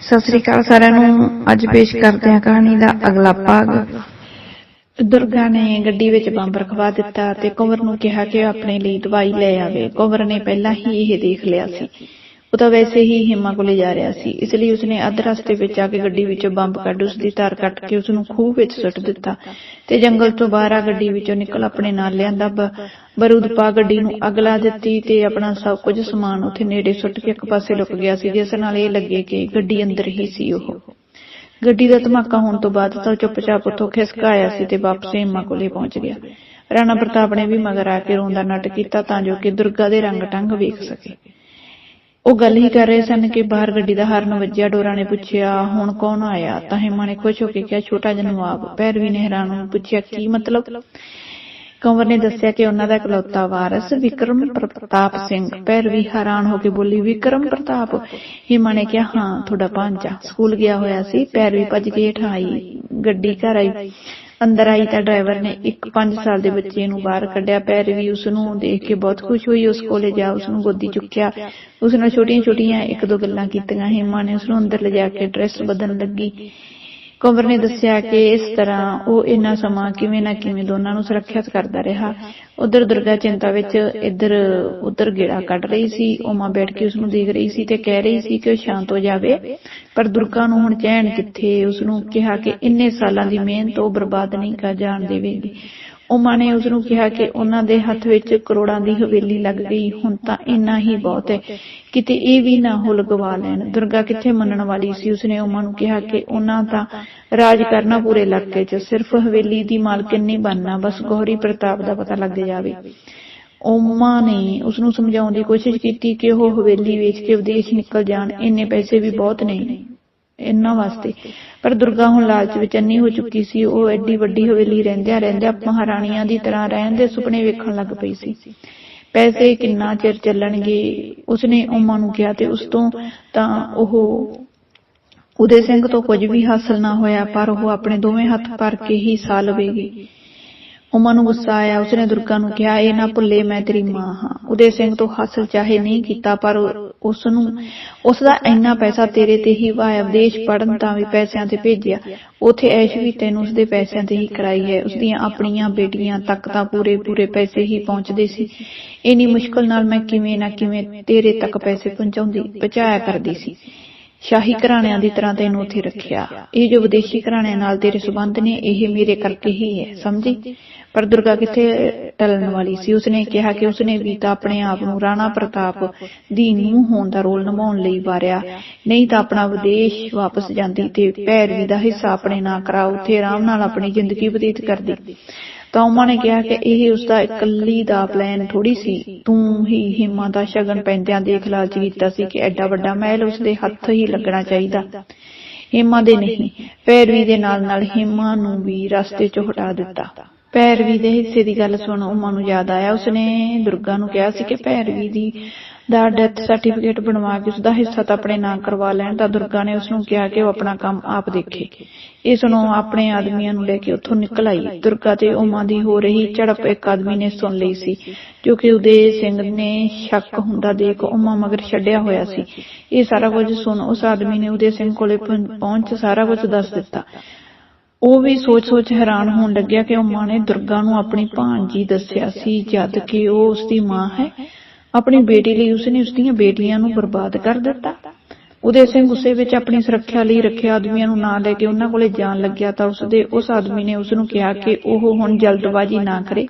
ਸਤਿ ਸ੍ਰੀ ਅਕਾਲ ਸਾਰਿਆਂ ਨੂੰ। ਅੱਜ ਪੇਸ਼ ਕਰਦੇ ਹਾਂ ਕਹਾਣੀ ਦਾ ਅਗਲਾ ਭਾਗ। ਦੁਰਗਾ ਨੇ ਗੱਡੀ ਵਿੱਚ ਬੰਬ ਰਖਵਾ ਦਿੱਤਾ ਤੇ ਕੁੰਵਰ ਨੂੰ ਕਿਹਾ ਕਿ ਆਪਣੇ ਲਈ ਦਵਾਈ ਲੈ ਆਵੇ। ਕੁੰਵਰ ਨੇ ਪਹਿਲਾਂ ਹੀ ਇਹ ਦੇਖ ਲਿਆ ਸੀ। ਉਹ ਤਾਂ ਵੈਸੇ ਹੀ ਹਿੰਮਾ ਕੋਲੇ ਜਾ ਰਿਹਾ ਸੀ, ਇਸ ਲਈ ਉਸਨੇ ਅੱਧ ਰਸਤੇ ਵਿੱਚ ਆ ਕੇ ਗੱਡੀ ਵਿੱਚੋਂ ਬੰਬ ਕੱਢ ਉਸ ਦੀ ਤਾਰ ਕੱਟ ਕੇ ਉਸ ਨੂੰ ਖੂਹ ਵਿੱਚ ਸੁੱਟ ਦਿੱਤਾ ਤੇ ਜੰਗਲ ਤੋਂ ਬਾਹਰ ਆ ਗੱਡੀ ਵਿੱਚੋਂ ਨਿਕਲ ਆਪਣੇ ਨਾਲ ਲਿਆਂਦਾ ਬਰੂਦ ਪਾ ਗੱਡੀ ਨੂੰ ਅੱਗ ਲਾ ਦਿੱਤੀ ਤੇ ਆਪਣਾ ਸਭ ਕੁਝ ਸਮਾਨ ਉੱਥੇ ਨੇੜੇ ਸੁੱਟ ਕੇ ਇੱਕ ਪਾਸੇ ਲੁਕ ਗਿਆ ਸੀ, ਜਿਸ ਨਾਲ ਇਹ ਲੱਗੇ ਕਿ ਗੱਡੀ ਅੰਦਰ ਹੀ ਸੀ ਉਹ। ਗੱਡੀ ਦਾ ਧਮਾਕਾ ਹੋਣ ਤੋਂ ਬਾਅਦ ਤਾਂ ਉਹ ਚੁੱਪਚਾਪ ਉੱਥੋਂ ਖਿਸਕ ਆਇਆ ਸੀ ਤੇ ਵਾਪਸ ਹਿੰਮਾ ਕੋਲੇ ਪਹੁੰਚ ਗਿਆ। ਰਾਣਾ ਪ੍ਰਤਾਪ ਨੇ ਵੀ ਮਗਰ ਆ ਕੇ ਰੋਂਦਾ ਨਟ ਕੀਤਾ ਤਾਂ ਜੋ ਕਿ ਦੁਰਗਾ ਦੇ ਰੰਗ ਟੰਗ ਵੇਖ ਸਕੇ। ਉਹ ਗੱਲ ਹੀ ਕਰ ਰਹੇ ਸਨ ਕਿ ਬਾਹਰ ਗੱਡੀ ਦਾ ਹਾਰਨ ਵੱਜਿਆ, ਡੋਰਾ ਨੇ ਪੁੱਛਿਆ, ਹੁਣ ਕੌਣ ਆਇਆ? ਤਾਂ ਹਿੰਮਾ ਨੇ ਖੁਸ਼ ਹੋ ਕੇ ਕਿਹਾ, ਛੋਟਾ ਜਿਹਾ ਪੈਰਵੀ ਨੇ ਹੈਰਾਨ ਨੂੰ ਪੁੱਛਿਆ, ਕੀ ਮਤਲਬ? ਕੰਵਰ ਨੇ ਦੱਸਿਆ ਕਿ ਉਹਨਾਂ ਦਾ ਇਕਲੌਤਾ ਵਾਰਸ ਵਿਕਰਮ ਪ੍ਰਤਾਪ ਸਿੰਘ। ਪੈਰਵੀ ਹੈਰਾਨ ਹੋ ਕੇ ਬੋਲੀ, ਵਿਕਰਮ ਪ੍ਰਤਾਪ? ਹਿੰਮਾ ਨੇ ਕਿਹਾ, ਹਾਂ, ਤੁਹਾਡਾ ਭਾਂਜਾ। ਸਕੂਲ ਗਿਆ ਹੋਇਆ ਸੀ, ਪੈਰਵੀ ਭੱਜ ਕੇ ਹੇਠ ਆਈ ਗੱਡੀ ਘਰ ਆਈ। ਅੰਦਰ ਆਈ ਤਾਂ ਡਰਾਈਵਰ ਨੇ ਇੱਕ 5 ਸਾਲ ਦੇ ਬੱਚੇ ਨੂੰ ਬਾਹਰ ਕੱਢਿਆ। ਪੈਰਵੀ ਉਸ ਨੂੰ ਦੇਖ ਕੇ ਬਹੁਤ ਖੁਸ਼ ਹੋਈ। ਉਸ ਕੋਲੇ ਜਾ ਉਸ ਨੂੰ ਗੋਦੀ ਚੁੱਕਿਆ। ਉਸ ਨਾਲ ਛੋਟੀਆਂ-ਛੋਟੀਆਂ ਇੱਕ ਦੋ ਗੱਲਾਂ ਕੀਤੀਆਂ। ਹਿੰਮਾ ਨੇ ਉਸ ਨੂੰ ਅੰਦਰ ਲਿਜਾ ਕੇ ਡਰੈਸ ਬਦਲਣ ਲੱਗੀ। ਕੁੰਵਰ ਨੇ ਦੱਸਿਆ ਕਿ ਇਸ ਤਰ੍ਹਾਂ ਉਹ ਇੰਨਾ ਸਮਾਂ ਕਿਵੇਂ ਨਾ ਕਿਵੇਂ ਦੋਨਾਂ ਨੂੰ ਸੁਰੱਖਿਅਤ ਕਰਦਾ ਰਿਹਾ। ਉਧਰ ਦੁਰਗਾ ਚਿੰਤਾ ਵਿੱਚ ਇੱਧਰ ਉਧਰ ਗੇੜਾ ਕੱਢ ਰਹੀ ਸੀ। ਉਮਾ ਬੈਠ ਕੇ ਉਸ ਨੂੰ ਦੇਖ ਰਹੀ ਸੀ ਤੇ ਕਹਿ ਰਹੀ ਸੀ ਕਿ ਉਹ ਸ਼ਾਂਤ ਹੋ ਜਾਵੇ। ਪਰ ਦੁਰਗਾ ਨੂੰ ਹੁਣ ਚੈਨ ਕਿੱਥੇ? ਉਸ ਨੂੰ ਕਿਹਾ ਕਿ ਇੰਨੇ ਸਾਲਾਂ ਦੀ ਮਿਹਨਤ ਉਹ ਬਰਬਾਦ ਨਹੀਂ ਕਰ ਜਾਣ ਦੇਵੇਗੀ। ਉਮਾ ਨੇ ਉਸ ਨੂੰ ਕਿਹਾ ਕਿ ਉਹਨਾਂ ਦੇ ਹੱਥ ਵਿੱਚ ਕਰੋੜਾਂ ਦੀ ਹਵੇਲੀ ਲੱਗ ਗਈ, ਹੁਣ ਤਾਂ ਇੰਨਾ ਹੀ ਬਹੁਤ ਹੈ। ਕਿਤੇ ਇਹ ਵੀ ਨਾ ਹੋ ਲਗਵਾ ਲੈਣ। ਦੁਰਗਾ ਕਿੱਥੇ ਮੰਨਣ ਵਾਲੀ ਸੀ? ਉਸਨੇ ਉਮਾ ਨੂੰ ਕਿਹਾ ਕਿ ਉਹਨਾਂ ਦਾ ਰਾਜ ਕਰਨਾ ਪੂਰੇ ਇਲਾਕੇ 'ਚ। ਸਿਰਫ ਹਵੇਲੀ ਦੀ ਮਾਲਕਿਨ ਨਹੀਂ ਬਣਨਾ, ਬਸ ਗੌਰੀ ਪ੍ਰਤਾਪ ਦਾ ਪਤਾ ਲੱਗ ਜਾਵੇ। ਉਮਾ ਨੇ ਉਸ ਨੂੰ ਸਮਝਾਉਣ ਦੀ ਕੋਸ਼ਿਸ਼ ਕੀਤੀ ਕਿ ਉਹ ਹਵੇਲੀ ਵੇਚ ਕੇ ਵਿਦੇਸ਼ ਨਿਕਲ ਜਾਣ। ਇੰਨੇ ਪੈਸੇ ਵੀ ਬਹੁਤ ਨੇ। ਇਹਨਾਂ ਵਾਸਤੇ। ਪਰ ਦੁਰਗਾ ਹੁਣ ਲਾਲਚ ਵਿੱਚ ਅੰਨੀ ਹੋ ਚੁੱਕੀ ਸੀ। ਉਹ ਐਡੀ ਵੱਡੀ ਹਵੇਲੀ ਰਹਿੰਦਿਆਂ ਰਹਿੰਦਿਆਂ ਮਹਾਰਾਣੀਆਂ ਦੀ ਤਰ੍ਹਾਂ ਰਹਿਣ ਦੇ ਸੁਪਨੇ ਵੇਖਣ ਲੱਗ ਪਈ ਸੀ। ਪੈਸੇ ਕਿੰਨਾ ਚਿਰ ਚੱਲਣਗੇ, ਉਸਨੇ ਉਮਾ ਨੂੰ ਕਿਹਾ ਤੇ ਉਸ ਤੋਂ ਤਾਂ ਉਹ ਉਦੇ ਸਿੰਘ ਤੋਂ ਕੁਝ ਵੀ ਹਾਸਲ ਨਾ ਹੋਇਆ, ਪਰ ਉਹ ਆਪਣੇ ਦੋਵੇਂ ਹੱਥ ਭਰ ਕੇ ਹੀ ਸਾਹ ਲਵੇਗੀ। ਉਮਾ ਨੂੰ ਗੁੱਸਾ ਆਇਆ, ਉਸਨੇ ਦੁਰਗਾ ਨੂੰ ਕਿਹਾ, ਇਹ ਨਾ ਭੁੱਲੇ, ਮੈਂ ਤੇਰੀ ਮਾਂ ਹਾਂ। ਉਦੇ ਸਿੰਘ ਤੋਂ ਹਾਸਲ ਚਾਹੇ ਨਹੀਂ ਕੀਤਾ, ਪਰ ਉਸ ਨੂੰ ਉਸ ਦਾ ਇੰਨਾ ਪੈਸਾ ਤੇਰੇ ਤੇ ਹੀ ਵਾਇਆ ਵਿਦੇਸ਼ ਪੜਨ ਤਾਂ ਵੀ ਪੈਸਿਆਂ ਤੇ ਭੇਜਿਆ। ਉਥੇ ਐਸ਼ ਵੀ ਤੈਨੂੰ ਉਸਦੇ ਪੈਸਿਆਂ ਤੇ ਹੀ ਕਰਾਈ ਹੈ। ਉਸਦੀਆਂ ਆਪਣੀਆਂ ਬੇਟੀਆਂ ਤੱਕ ਤਾਂ ਪੂਰੇ ਪੂਰੇ ਪੈਸੇ ਹੀ ਪਹੁੰਚਦੇ ਸੀ। ਇੰਨੀ ਮੁਸ਼ਕਲ ਨਾਲ ਮੈਂ ਕਿਵੇਂ ਨਾ ਕਿਵੇਂ ਤੇਰੇ ਤੱਕ ਪੈਸੇ ਪਹੁੰਚਾਉਂਦੀ, ਪਹੁੰਚਾਇਆ ਕਰਦੀ ਸੀ। ਸ਼ਾਹੀ ਘਰਾਣਿਆਂ ਦੀ ਤਰ੍ਹਾਂ ਤੈਨੂੰ ਉੱਥੇ ਰੱਖਿਆ। ਇਹ ਜੋ ਵਿਦੇਸ਼ੀ ਘਰਾਣਿਆਂ ਨਾਲ ਤੇਰੇ ਸਬੰਧ ਨੇ, ਇਹ ਮੇਰੇ ਕਰਕੇ ਹੀ ਹੈ, ਸਮਝੀ? ਪਰ ਦੁਰਗਾ ਕਿੱਥੇ ਟਲਣ ਵਾਲੀ ਸੀ? ਉਸਨੇ ਕਿਹਾ ਕਿ ਉਸਨੇ ਵੀ ਤਾਂ ਆਪਣੇ ਆਪ ਨੂੰ ਰਾਣਾ ਪ੍ਰਤਾਪ ਦੀ ਨੂੰਹ ਹੋਣ ਦਾ ਰੋਲ ਨਿਭਾਉਣ ਲਈ ਵਾਰਿਆ। ਨਹੀਂ ਤਾਂ ਆਪਣਾ ਵਿਦੇਸ਼ ਵਾਪਸ ਜਾਂਦੀ ਤੇ ਪੈਰਵੀ ਦਾ ਹਿੱਸਾ ਆਪਣੇ ਨਾਂ ਕਰਾ ਉੱਥੇ ਆਰਾਮ ਨਾਲ ਆਪਣੀ ਜ਼ਿੰਦਗੀ ਬਤੀਤ ਕਰਦੀ। ਤਾਂ ਉਮਾ ਨੇ ਕਿਹਾ ਕਿ ਇਹ ਉਸ ਦਾ ਇਕੱਲੀ ਦਾ ਪਲਾਨ ਥੋੜੀ ਸੀ। ਤੂੰ ਹੀ ਹਿੰਮਾ ਦਾ ਸ਼ਗਨ ਪੈਂਦਿਆਂ ਦੇਖ ਲਾਲਚ ਕੀਤਾ ਸੀ ਕਿ ਐਡਾ ਵੱਡਾ ਮਹਿਲ ਉਸ ਦੇ ਹੱਥ ਹੀ ਲੱਗਣਾ ਚਾਹੀਦਾ। ਹਿੰਮਾ ਦੇ ਨਹੀਂ, ਪੈਰਵੀ ਦੇ ਨਾਲ ਨਾਲ ਹਿੰਮਾ ਨੂੰ ਵੀ ਰਸਤੇ 'ਚੋਂ ਹਟਾ ਦਿੱਤਾ। ਪੈਰਵੀ ਦੇ ਹਿੱਸੇ ਦੀ ਗੱਲ ਸੁਣ, ਉਮਾ ਨੂੰ ਯਾਦ ਆਇਆ, ਉਸਨੇ ਦੁਰਗਾ ਨੂੰ ਕਿਹਾ ਸੀ ਕਿ ਪੈਰਵੀ ਦੀ ਦਾ ਡੈਥ ਸਰਟੀਫਿਕੇਟ ਬਣਵਾ ਕੇ ਉਸਦਾ ਹਿੱਸਾ ਤਾਂ ਆਪਣੇ ਨਾਂ ਕਰਵਾ ਲੈਣ, ਤਾਂ ਦੁਰਗਾ ਨੇ ਉਸ ਕਿਹਾ ਕਿ ਉਹ ਆਪਣਾ ਕੰਮ ਆਪ ਦੇਖੇ। ਇਸ ਨੂੰ ਆਪਣੇ ਆਦਮੀਆਂ ਨੂੰ ਲੈ ਕੇ ਉੱਥੋਂ ਨਿਕਲ ਆਈ। ਦੁਰਗਾ ਤੇ ਉਮਾ ਦੀ ਹੋ ਰਹੀ ਝੜਪ ਇੱਕ ਆਦਮੀ ਨੇ ਸੁਣ ਲਈ ਸੀ, ਜੋ ਕਿ ਉਦੇ ਸਿੰਘ ਨੇ ਸ਼ੱਕ ਹੁੰਦਾ ਦੇਖ ਉਮਾ ਮਗਰ ਛੱਡਿਆ ਹੋਇਆ ਸੀ। ਇਹ ਸਾਰਾ ਕੁਝ ਸੁਣ, ਉਸ ਆਦਮੀ ਨੇ ਉਦੇ ਸਿੰਘ ਕੋਲੇ ਪਹੁੰਚ ਸਾਰਾ ਕੁਝ ਦੱਸ ਦਿੱਤਾ। ਉਹ ਵੀ ਸੋਚ-ਸੋਚ ਹੈਰਾਨ ਹੋਣ ਲੱਗਿਆ ਕਿ ਉਮਾ ਨੇ ਦੁਰਗਾ ਨੂੰ ਆਪਣੀ ਭਾਂਜੀ ਦੱਸਿਆ ਸੀ, ਜਦ ਕਿ ਉਹ ਉਸਦੀ ਮਾਂ ਹੈ। ਆਪਣੀ ਬੇਟੀ ਲਈ ਉਸਨੇ ਉਸਦੀਆਂ ਬੇਟੀਆਂ ਨੂੰ ਬਰਬਾਦ ਕਰ ਦਿੱਤਾ। ਉਦੇ ਸਿੰਘ ਗੁੱਸੇ ਵਿੱਚ ਆਪਣੀ ਸੁਰੱਖਿਆ ਲਈ ਰੱਖਿਆ ਆਦਮੀਆਂ ਨੂੰ ਨਾਲ ਲੈ ਕੇ ਉਹਨਾਂ ਕੋਲੇ ਜਾਣ ਲੱਗਿਆ ਤਾਂ ਉਸਦੇ ਉਸ ਆਦਮੀ ਨੇ ਉਸ ਨੂੰ ਕਿਹਾ ਕਿ ਉਹ ਹੁਣ ਜਲਦਬਾਜ਼ੀ ਨਾ ਕਰੇ।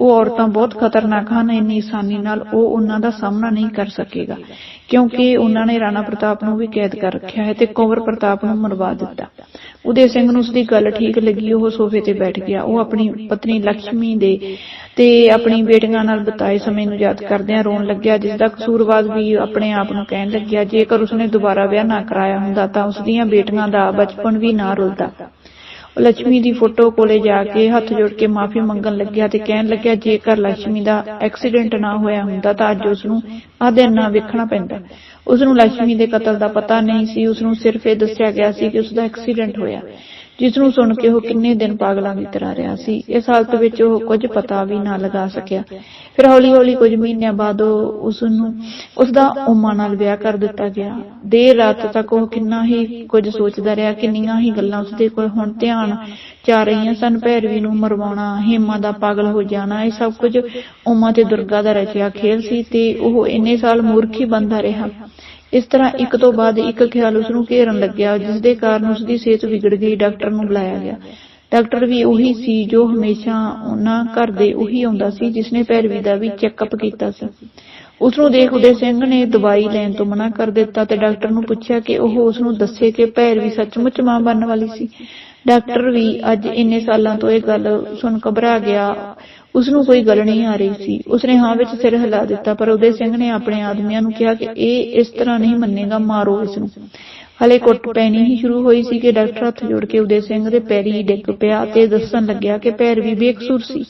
ਉਹ ਔਰਤਾਂ ਬਹੁਤ ਖਤਰਨਾਕ ਹਨ, ਇੰਨੀ ਆਸਾਨੀ ਨਾਲ ਉਹ ਉਹਨਾਂ ਦਾ ਸਾਹਮਣਾ ਨਹੀਂ ਕਰ ਸਕੇਗਾ, ਕਿਉਂਕਿ ਉਹਨਾਂ ਨੇ ਰਾਣਾ ਪ੍ਰਤਾਪ ਨੂੰ ਵੀ ਕੈਦ ਕਰ ਰੱਖਿਆ ਹੈ ਤੇ ਕੁੰਵਰ ਪ੍ਰਤਾਪ ਨੂੰ ਮਰਵਾ ਦਿੱਤਾ। ਉਦੇ ਸਿੰਘ ਨੂੰ ਉਸਦੀ ਗੱਲ ਠੀਕ ਲੱਗੀ, ਉਹ ਸੋਫੇ ਤੇ ਬੈਠ ਗਿਆ। ਉਹ ਆਪਣੀ ਪਤਨੀ ਲక్ష్ਮੀ ਦੇ ਤੇ ਆਪਣੀ ਬੇਟੀਆਂ ਨਾਲ ਬਿਤਾਏ ਸਮੇਂ ਨੂੰ ਯਾਦ ਕਰਦਿਆਂ ਰੋਣ ਲੱਗਿਆ, ਜਿਸ ਦਾ ਕਸੂਰਵਾਦ ਵੀ ਆਪਣੇ ਆਪ ਨੂੰ ਕਹਿਣ ਲੱਗਿਆ, ਜੇਕਰ ਉਸਨੇ ਦੁਬਾਰਾ ਵਿਆਹ ਨਾ ਕਰਾਇਆ ਹੁੰਦਾ ਤਾਂ ਉਸਦੀਆਂ ਬੇਟੀਆਂ ਦਾ ਬਚਪਨ ਵੀ ਨਾ ਰੁਲਦਾ। ਲక్ష్ਮੀ ਦੀ ਫੋਟੋ ਕੋਲੇ ਜਾ ਕੇ ਹੱਥ ਜੋੜ ਕੇ ਮਾਫੀ ਮੰਗਣ ਲੱਗਿਆ ਤੇ ਕਹਿਣ ਲੱਗਿਆ, ਜੇਕਰ ਲక్ష్ਮੀ ਦਾ ਐਕਸੀਡੈਂਟ ਨਾ ਹੋਇਆ ਹੁੰਦਾ ਤਾਂ ਅੱਜ ਉਸ ਨੂੰ ਆ ਦਿਨ ਨਾ ਵੇਖਣਾ ਪੈਂਦਾ। ਉਸ ਨੂੰ ਲక్ష్ਮੀ ਦੇ ਕਤਲ ਦਾ ਪਤਾ ਨਹੀਂ ਸੀ ਉਸ ਨੂੰ ਸਿਰਫ ਇਹ ਦੱਸਿਆ ਗਿਆ ਸੀ ਕਿ ਉਸ ਦਾ ਐਕਸੀਡੈਂਟ ਹੋਇਆ। ਜਿਸ ਨੂੰ ਸੁਣ ਕੇ ਉਹ ਕਿੰਨੇ ਦਿਨ ਪਾਗਲਾਂ ਦੀ ਤਰ੍ਹਾਂ ਰਿਹਾ ਸੀ। ਇਸ ਹਾਲਤ ਵਿੱਚ ਉਹ ਕੁਝ ਪਤਾ ਵੀ ਨਾ ਲਗਾ ਸਕਿਆ। ਫਿਰ ਹੌਲੀ-ਹੌਲੀ ਕੁਝ ਮਹੀਨਿਆਂ ਬਾਅਦ ਉਸ ਨੂੰ ਉਸ ਦਾ ਉਮਾ ਨਾਲ ਵਿਆਹ ਕਰ ਦਿੱਤਾ ਗਿਆ। ਦੇਰ ਰਾਤ ਤੱਕ ਉਹ ਕਿੰਨਾ ਹੀ ਕੁਝ ਸੋਚਦਾ ਰਿਹਾ, ਕਿੰਨੀਆਂ ਹੀ ਗੱਲਾਂ ਉਸਦੇ ਕੋਲ ਹੁਣ ਧਿਆਨ ਚ ਰਹੀਆਂ ਸਨ। ਭੈਰਵੀ ਨੂੰ ਮਰਵਾਉਣਾ, ਹੇਮਾ ਦਾ ਪਾਗਲ ਹੋ ਜਾਣਾ, ਇਹ ਸਭ ਕੁਝ ਉਮਾ ਤੇ ਦੁਰਗਾ ਦਾ ਰਚਿਆ ਖੇਲ ਸੀ ਤੇ ਉਹ ਇੰਨੇ ਸਾਲ ਮੂਰਖੀ ਬੰਦਾ ਰਿਹਾ। ਇਸ ਤਰ੍ਹਾਂ ਇੱਕ ਤੋਂ ਬਾਅਦ ਇੱਕ ਖਿਆਲ ਉਸ ਨੂੰ ਘੇਰਨ ਲੱਗਿਆ ਜਿਸ ਦੇ ਕਾਰਨ ਉਸ ਦੀ ਸਿਹਤ ਵਿਗੜ ਗਈ, ਡਾਕਟਰ ਨੂੰ ਬੁਲਾਇਆ ਗਿਆ। ਡਾਕਟਰ ਵੀ ਉਹੀ ਸੀ ਜੋ ਹਮੇਸ਼ਾ ਉਹਨਾਂ ਘਰ ਦੇ ਉਹੀ ਆਉਂਦਾ ਸੀ, ਜਿਸਨੇ ਭੈਰਵੀ ਦਾ ਵੀ ਚੈੱਕਅਪ ਕੀਤਾ ਸੀ। ਉਸ ਨੂੰ ਦੇਖ ਉਦੇ ਸਿੰਘ ਨੇ ਦਵਾਈ ਲੈਣ ਤੋਂ ਮਨਾ ਕਰ ਦਿੱਤਾ ਤੇ ਡਾਕਟਰ ਨੂੰ ਪੁੱਛਿਆ ਕਿ ਉਹ ਉਸ ਨੂੰ ਦੱਸੇ ਕਿ ਭੈਰਵੀ ਸੱਚਮੁੱਚ ਮਾਂ ਬਣਨ ਵਾਲੀ ਸੀ। ਡਾਕਟਰ ਵੀ ਅੱਜ ਇੰਨੇ ਸਾਲਾਂ ਤੋਂ ਇਹ ਗੱਲ ਸੁਣ ਘਬਰਾ ਗਿਆ। ਉਸ ਨੂੰ ਕੋਈ ਗੱਲ ਨਹੀਂ ਆ ਰਹੀ ਸੀ। ਉਸਨੇ ਹਾਂ ਵਿੱਚ ਸਿਰ ਹਿਲਾ ਦਿੱਤਾ, ਪਰ ਉਦੇ ਸਿੰਘ ਨੇ ਆਪਣੇ ਆਦਮੀਆਂ ਨੂੰ ਕਿਹਾ ਕਿ ਇਹ ਇਸ ਤਰ੍ਹਾਂ ਨਹੀਂ ਮੰਨੇਗਾ, ਮਾਰੋ ਇਸ ਨੂੰ ਹਲੇ ਕੁੱਟ ਪੈਣੀ ਹੀ ਸ਼ੁਰੂ ਹੋਈ ਸੀ ਕਿ ਡਾਕਟਰ ਹੱਥ ਜੋੜ ਕੇ ਉਦੇ ਸਿੰਘ ਦੇ ਪੈਰੀ ਡਿੱਗ ਪਿਆ ਤੇ ਦੱਸਣ ਲੱਗਿਆ ਕਿ ਪੈਰ ਵੀ ਬੇਕਸੂਰ ਸੀ।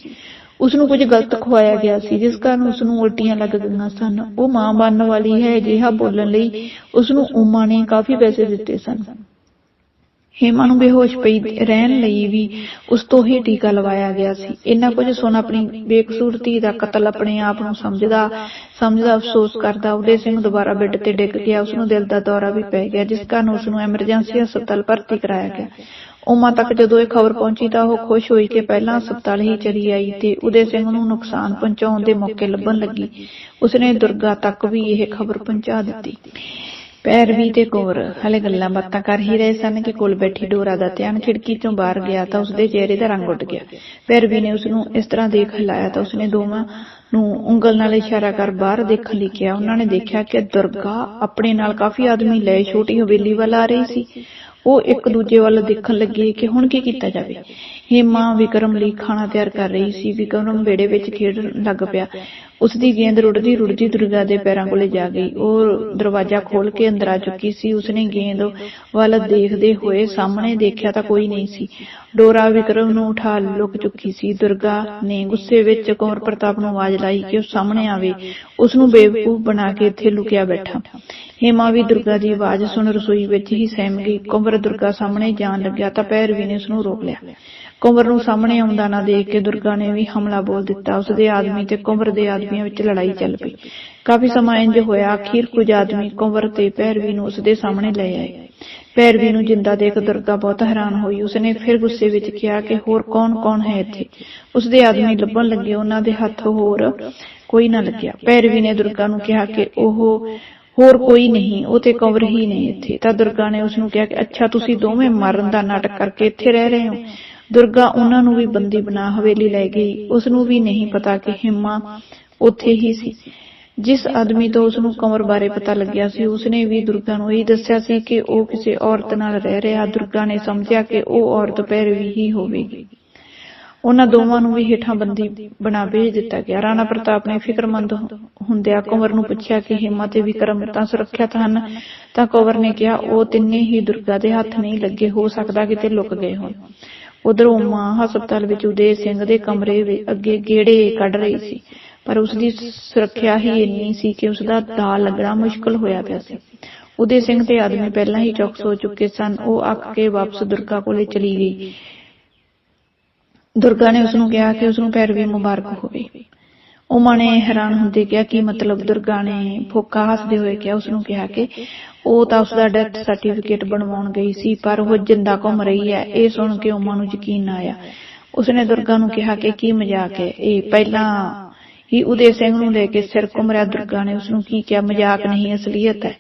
ਉਸ ਨੂੰ ਕੁਝ ਗਲਤ ਖਵਾਇਆ ਗਿਆ ਸੀ, ਜਿਸ ਕਾਰਨ ਉਸ ਨੂੰ ਉਲਟੀਆਂ ਲੱਗ ਗਈਆਂ ਸਨ। ਉਹ ਮਾਂ ਬਣਨ ਵਾਲੀ ਹੈ, ਅਜਿਹਾ ਬੋਲਣ ਲਈ ਉਸ ਨੂੰ ਉਮਾ ਨੇ ਕਾਫੀ ਪੈਸੇ ਦਿੱਤੇ ਸਨ। ਹੇਮਾ ਨੂੰ ਬੇਹੋਸ਼ ਪਈ ਰਹਿਣ ਲਈ ਵੀ ਉਸ ਤੋਂ ਹੀ ਟੀਕਾ ਲਵਾਇਆ ਗਿਆ ਸੀ। ਇੰਨਾ ਕੁਝ ਸੁਣ ਆਪਣੀ ਬੇਕਸੂਰਤੀ ਦਾ ਕਤਲ ਆਪਣੇ ਆਪ ਨੂੰ ਸਮਝਦਾ ਸਮਝਦਾ ਅਫਸੋਸ ਕਰਦਾ, ਉਦੇ ਸਿੰਘ ਦੁਬਾਰਾ ਬੈੱਡ ਤੇ ਡਿੱਗ ਗਿਆ। ਉਸ ਨੂੰ ਦਿਲ ਦਾ ਦੌਰਾ ਵੀ ਪੈ ਗਿਆ, ਜਿਸ ਕਾਰਨ ਉਸ ਨੂੰ ਐਮਰਜੈਂਸੀ ਹਸਪਤਾਲ ਭਰਤੀ ਕਰਾਇਆ ਗਿਆ। ਉਮਾ ਤੱਕ ਜਦੋਂ ਇਹ ਖਬਰ ਪਹੁੰਚੀ ਤਾਂ ਉਹ ਖੁਸ਼ ਹੋਈ ਕਿ ਪਹਿਲਾਂ ਹਸਪਤਾਲ ਹੀ ਚਲੀ ਆਈ ਤੇ ਉਦੇ ਸਿੰਘ ਨੂੰ ਨੁਕਸਾਨ ਪਹੁੰਚਾਉਣ ਦੇ ਮੌਕੇ ਲੱਭਣ ਲੱਗੀ। ਉਸਨੇ ਦੁਰਗਾ ਤੱਕ ਵੀ ਇਹ ਖਬਰ ਪਹੁੰਚਾ ਦਿੱਤੀ। ਪੈਰਵੀ ਤੇ ਕੋਰ, ਹਲੇ ਗੱਲਾਂ ਬਾਤਾਂ ਕਰ ਹੀ ਰਹੇ ਸਨ ਕਿ ਕੋਲ ਬੈਠੀ ਡੋਰਾ ਦਾ ਧਿਆਨ ਖਿੜਕੀ ਤੋਂ ਬਾਹਰ ਗਿਆ ਤਾਂ ਉਸਦੇ ਚਿਹਰੇ ਦਾ ਰੰਗ ਉੱਡ ਗਿਆ। ਪੈਰਵੀ ਨੇ ਉਸ ਨੂੰ ਇਸ ਤਰ੍ਹਾਂ ਦੇਖ ਹਿਲਾਇਆ ਤਾਂ ਉਸਨੇ ਦੋਵਾਂ ਨੂੰ ਉਂਗਲ ਨਾਲ ਇਸ਼ਾਰਾ ਕਰ ਬਾਹਰ ਦੇਖਣ ਲਈ ਕਿਹਾ। ਉਹਨਾਂ ਨੇ ਦੇਖਿਆ ਕਿ ਦੁਰਗਾ ਆਪਣੇ ਨਾਲ ਕਾਫੀ ਆਦਮੀ ਲਏ ਛੋਟੀ ਹਵੇਲੀ ਵੱਲ ਆ ਰਹੀ ਸੀ। ਉਹ ਇੱਕ ਦੂਜੇ ਵੱਲ ਦੇਖਣ ਲੱਗੇ ਕਿ ਹੁਣ ਕੀ ਕੀਤਾ ਜਾਵੇ। ਹੇਮਾ ਵਿਕਰਮ ਲਈ ਖਾਣਾ ਤਿਆਰ ਕਰ ਰਹੀ ਸੀ। ਵਿਕਰਮ ਵਿਹੜੇ ਵਿੱਚ ਖੇਡਣ ਲੱਗ ਪਿਆ। ਉਸ ਦੀ ਗੇਂਦ ਰੁੜਦੀ ਰੁੜਦੀ ਦੁਰਗਾ ਦੇ ਪੈਰਾਂ ਕੋਲੇ ਜਾ ਗਈ। ਉਹ ਦਰਵਾਜ਼ਾ ਖੋਲ ਕੇ ਅੰਦਰ ਆ ਚੁੱਕੀ ਸੀ। ਉਸਨੇ ਗੇਂਦ ਵੱਲ ਦੇਖਦੇ ਹੋਏ ਸਾਹਮਣੇ ਦੇਖਿਆ ਤਾਂ ਕੋਈ ਨਹੀਂ ਸੀ। ਡੋਰਾ ਵਿਕਰਮ ਨੂੰ ਉਠਾ ਲੁਕ ਚੁੱਕੀ ਸੀ। ਦੁਰਗਾ ਨੇ ਗੁੱਸੇ ਵਿੱਚ ਕੌਰ ਪ੍ਰਤਾਪ ਨੂੰ ਆਵਾਜ਼ ਲਾਈ ਕਿ ਉਹ ਸਾਹਮਣੇ ਆਵੇ। ਉਸ ਨੂੰ ਬੇਵਕੂਫ ਬਣਾ ਕੇ ਇੱਥੇ ਲੁਕਿਆ ਬੈਠਾ। ਹੇਮਾ ਵੀ ਦੁਰਗਾ ਦੀ ਆਵਾਜ਼ ਸੁਣ ਰਸੋਈ ਵਿੱਚ ਹੀ ਸਹਿਮ ਗਈ। ਕੁੰਵਰ ਦੁਰਗਾ ਸਾਹਮਣੇ ਜਾਣ ਲੱਗਿਆ ਤਾਂ ਪੈਰਵੀ ਨੇ ਉਸ ਨੂੰ ਰੋਕ ਲਿਆ। ਕੁੰਵਰ ਨੂੰ ਸਾਹਮਣੇ ਆਉਂਦਾ ਨਾ ਦੇਖ ਕੇ ਦੁਰਗਾ ਨੇ ਵੀ ਹਮਲਾ ਬੋਲ ਦਿੱਤਾ। ਉਸ ਦੇ ਆਦਮੀ ਤੇ ਕੁੰਵਰ ਦੇ ਆਦਮੀਆਂ ਵਿੱਚ ਲੜਾਈ ਚੱਲ ਪਈ। ਕਾਫੀ ਸਮਾਂ ਇੰਜ ਹੋਇਆ ਅਖੀਰ ਕੁਝ ਆਦਮੀ ਕੁੰਵਰ ਤੇ ਪੈਰਵੀ ਨੂੰ ਉਸ ਦੇ ਸਾਹਮਣੇ ਲੈ ਆਏ। ਪੈਰਵੀ ਨੂੰ ਜਿੰਦਾ ਦੇਖ ਦੁਰਗਾ ਬਹੁਤ ਹੈਰਾਨ ਹੋਈ। ਉਸਨੇ ਫਿਰ ਗੁੱਸੇ ਵਿੱਚ ਕਿਹਾ ਕਿ ਹੋਰ ਕੌਣ-ਕੌਣ ਹੈ ਇੱਥੇ? ਉਸਦੇ ਆਦਮੀ ਲੱਭਣ ਲੱਗੇ। ਉਹਨਾਂ ਦੇ ਹੱਥ ਹੋਰ ਕੋਈ ਨਾ ਲੱਗਿਆ। ਪੈਰਵੀ ਨੇ ਦੁਰਗਾ ਨੂੰ ਕਿਹਾ ਕਿ ਉਹ ਹੋਰ ਕੋਈ ਨਹੀਂ, ਉਹ ਤੇ ਕੰਵਰ ਹੀ ਨੇ ਇੱਥੇ। ਤਾਂ ਦੁਰਗਾ ਨੇ ਉਸ ਨੂੰ ਕਿਹਾ ਕਿ ਅੱਛਾ, ਤੁਸੀਂ ਦੋਵੇਂ ਮਰਨ ਦਾ ਨਾਟਕ ਕਰਕੇ ਇੱਥੇ ਰਹਿ ਰਹੇ ਹੋ। ਦੁਰਗਾ ਉਹਨਾਂ ਨੂੰ ਵੀ ਬੰਦੀ ਬਣਾ ਹਵੇਲੀ ਲੈ ਗਈ। ਉਸ ਨੂੰ ਵੀ ਨਹੀਂ ਪਤਾ ਕਿ ਹਿੰਮਾ ਉੱਥੇ ਹੀ ਸੀ। ਜਿਸ ਆਦਮੀ ਤੋਂ ਉਸ ਨੂੰ ਕੰਵਰ ਬਾਰੇ ਪਤਾ ਲੱਗਿਆ ਸੀ, ਉਸਨੇ ਵੀ ਦੁਰਗਾ ਨੂੰ ਇਹ ਦੱਸਿਆ ਸੀ ਕਿ ਉਹ ਕਿਸੇ ਔਰਤ ਨਾਲ ਰਹਿ ਰਿਹਾ। ਦੁਰਗਾ ਨੇ ਸਮਝਿਆ ਕਿ ਉਹ ਔਰਤ ਪੈਰਵੀ ਹੀ ਹੋਵੇਗੀ। ਉਹਨਾਂ ਦੋਵਾਂ ਨੂੰ ਵੀ ਹੇਠਾਂ ਬੰਦੀ ਬਣਾ ਭੇਜ ਦਿੱਤਾ ਗਿਆ। ਰਾਣਾ ਪ੍ਰਤਾਪ ਨੇ ਫਿਕਰਮੰਦ ਹੁੰਦਿਆਂ ਕੰਵਰ ਨੂੰ ਪੁੱਛਿਆ ਕਿ ਹਿੰਮਾ ਤੇ ਵਿਕਰਮ ਤਾਂ ਸੁਰੱਖਿਅਤ ਹਨ, ਤਾਂ ਕੰਵਰ ਨੇ ਕਿਹਾ, ਉਹ ਤਿੰਨੇ ਹੀ ਦੁਰਗਾ ਦੇ ਹੱਥ ਨਹੀਂ ਲੱਗੇ, ਹੋ ਸਕਦਾ ਕਿਤੇ ਲੁਕ ਗਏ ਹੋਣ। ਉਧਰੋਂ ਮਾਂ ਹਸਪਤਾਲ ਵਿੱਚ ਉਦੇ ਸਿੰਘ ਦੇ ਕਮਰੇ ਵਿੱਚ ਅੱਗੇ ਗੇੜੇ ਕੱਢ ਰਹੀ ਸੀ, ਪਰ ਉਸ ਦੀ ਸੁਰੱਖਿਆ ਹੀ ਇੰਨੀ ਸੀ ਕਿ ਉਸ ਦਾ ਦਾ ਲੱਗਣਾ ਮੁਸ਼ਕਲ ਹੋਇਆ ਪਿਆ ਸੀ। ਉਦੇ ਸਿੰਘ ਤੇ ਆਦਮੀ ਪਹਿਲਾਂ ਹੀ ਚੌਕਸ ਹੋ ਚੁੱਕੇ ਸਨ, ਉਹ ਅੱਕ ਕੇ ਵਾਪਸ ਦੁਰਗਾ ਕੋਲੇ ਚਲੀ ਗਈ। ਦੁਰਗਾ ਨੇ ਉਸ ਨੂੰ ਕਿਹਾ ਕਿ ਉਸ ਨੂੰ ਪੈਰਵੀ ਮੁਬਾਰਕ ਹੋਵੇ। ਉਮਾ ਨੇ ਹੈਰਾਨ ਹੁੰਦੇ ਕਿਹਾ, ਕੀ ਮਤਲਬ ਦੁਰਗਾ ਨੇ ਫੋਕਾ ਹੱਸਦੇ ਹੋਏ ਕਿਹਾ? ਉਸ ਨੂੰ ਕਿਹਾ ਕਿ ਉਹ ਤਾਂ ਉਸ ਦਾ ਡੈਥ ਸਰਟੀਫਿਕੇਟ ਬਣਵਾਉਣ ਗਈ ਸੀ, ਪਰ ਉਹ ਜਿੰਦਾ ਘੁੰਮ ਰਹੀ ਹੈ। ਇਹ ਸੁਣ ਕੇ ਉਮਾ ਨੂੰ ਯਕੀਨ ਨਾ ਆਇਆ। ਉਸਨੇ ਦੁਰਗਾ ਨੂੰ ਕਿਹਾ ਕਿ ਕੀ ਮਜ਼ਾਕ ਹੈ ਇਹ? ਪਹਿਲਾਂ ਹੀ ਉਦੇ ਸਿੰਘ ਨੂੰ ਲੈ ਕੇ ਸਿਰ ਘੁੰਮ ਰਿਹਾ। ਦੁਰਗਾ ਨੇ ਉਸ ਨੂੰ ਕੀ ਕਿਹਾ? ਮਜ਼ਾਕ ਨਹੀਂ, ਅਸਲੀਅਤ ਹੈ।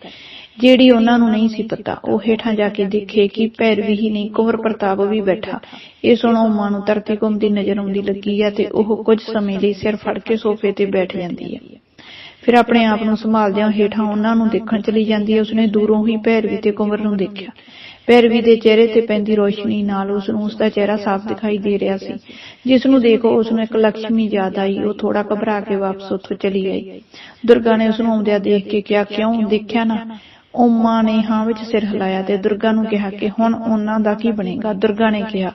ਜਿਹੜੀ ਉਹਨਾਂ ਨੂੰ ਨਹੀਂ ਸੀ ਪਤਾ, ਉਹ ਹੇਠਾਂ ਜਾ ਕੇ ਦੇਖੇ ਕਿ ਭੈਰਵੀ ਹੀ ਨਹੀਂ ਕੁੰਵਰ ਪ੍ਰਤਾਪ ਵੀ ਬੈਠਾ। ਇਹ ਸੁਣੋ ਮਾਂ ਨੂੰ ਧਰਤੀ ਘੁੰਮਦੀ ਨਜ਼ਰ ਆਉਂਦੀ ਲੱਗੀ ਹੈ ਤੇ ਉਹ ਕੁਝ ਸਮੇਂ ਲਈ ਸਿਰ ਫੜ ਕੇ ਸੋਫੇ ਤੇ ਬੈਠ ਜਾਂਦੀ ਹੈ ਫਿਰ ਆਪਣੇ ਆਪ ਨੂੰ ਸੰਭਾਲਦਿਆਂ ਹੇਠਾਂ ਉਹਨਾਂ ਨੂੰ ਦੇਖਣ ਚਲੀ ਜਾਂਦੀ ਹੈ ਉਸਨੇ ਦੂਰੋਂ ਹੀ ਪੈਰਵੀ ਤੇ ਕੁੰਵਰ ਨੂੰ ਦੇਖਿਆ। ਪੈਰਵੀ ਦੇ ਚਿਹਰੇ ਤੇ ਪੈਂਦੀ ਰੋਸ਼ਨੀ ਨਾਲ ਉਸ ਨੂੰ ਉਸ ਦਾ ਚਿਹਰਾ ਸਾਫ਼ ਦਿਖਾਈ ਦੇ ਰਿਹਾ ਸੀ। ਜਿਸ ਨੂੰ ਦੇਖੋ ਉਸ ਨੂੰ ਇੱਕ ਲక్ష్ਮੀ ਯਾਦ ਆਈ, ਉਹ ਥੋੜਾ ਘਬਰਾ ਕੇ ਵਾਪਸ ਉੱਥੋਂ ਚਲੀ ਗਈ। ਦੁਰਗਾ ਨੇ ਉਸ ਨੂੰ ਆਉਂਦਿਆਂ ਦੇਖ ਕੇ ਕਿਹਾ, ਕਿਉਂ? ਦੇਖਿਆ ਨਾ। ਉਮਾ ਨੇ ਹਾਂ ਵਿੱਚ ਸਿਰ ਹਿਲਾਇਆ ਤੇ ਦੁਰਗਾ ਨੂੰ ਕਿਹਾ ਕਿ ਹੁਣ ਉਹਨਾਂ ਦਾ ਕੀ ਬਣੇਗਾ? ਦੁਰਗਾ ਨੇ ਕਿਹਾ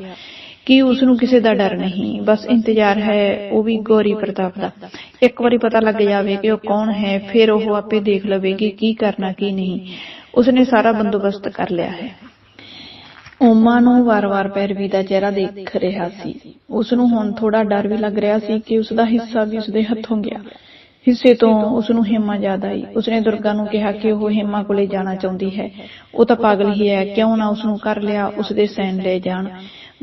ਕਿ ਉਸ ਨੂੰ ਕਿਸੇ ਦਾ ਡਰ ਨਹੀਂ। ਬਸ ਇੰਤਜ਼ਾਰ ਹੈ ਉਹ ਵੀ ਗੌਰੀ ਪ੍ਰਤਾਪ ਦਾ। ਇੱਕ ਵਾਰੀ ਪਤਾ ਲੱਗ ਜਾਵੇ ਕਿ ਉਹ ਕੌਣ ਹੈ, ਫਿਰ ਉਹ ਆਪੇ ਦੇਖ ਲਵੇਗੀ ਕੀ ਕਰਨਾ, ਕੀ ਨਹੀਂ। ਉਸਨੇ ਸਾਰਾ ਬੰਦੋਬਸਤ ਕਰ ਲਿਆ ਹੈ। ਓਮਾ ਨੂੰ ਵਾਰ-ਵਾਰ ਪੈਰਵੀ ਦਾ ਚਿਹਰਾ ਦੇਖ ਰਿਹਾ ਸੀ। ਉਸ ਨੂੰ ਹੁਣ ਥੋੜਾ ਡਰ ਵੀ ਲੱਗ ਰਿਹਾ ਸੀ ਕਿ ਉਸ ਦਾ ਹਿੱਸਾ ਵੀ ਉਸ ਦੇ ਹੱਥੋਂ ਗਿਆ। ਹਿੱਸੇ ਤੋਂ ਉਸ ਨੂੰ ਹਿੰਮਾ ਯਾਦ ਆਈ। ਉਸਨੇ ਦੁਰਗਾ ਨੂੰ ਕਿਹਾ ਕਿ ਉਹ ਹਿੰਮਾ ਕੋਲੇ ਜਾਣਾ ਚਾਹੁੰਦੀ ਹੈ। ਉਹ ਤਾਂ ਪਾਗਲ ਹੀ ਹੈ। ਕਿਉਂ ਨਾ ਉਸ ਨੂੰ ਕਰ ਲਿਆ ਉਸ ਦੇ ਸੈਨ ਲੈ ਜਾਣ।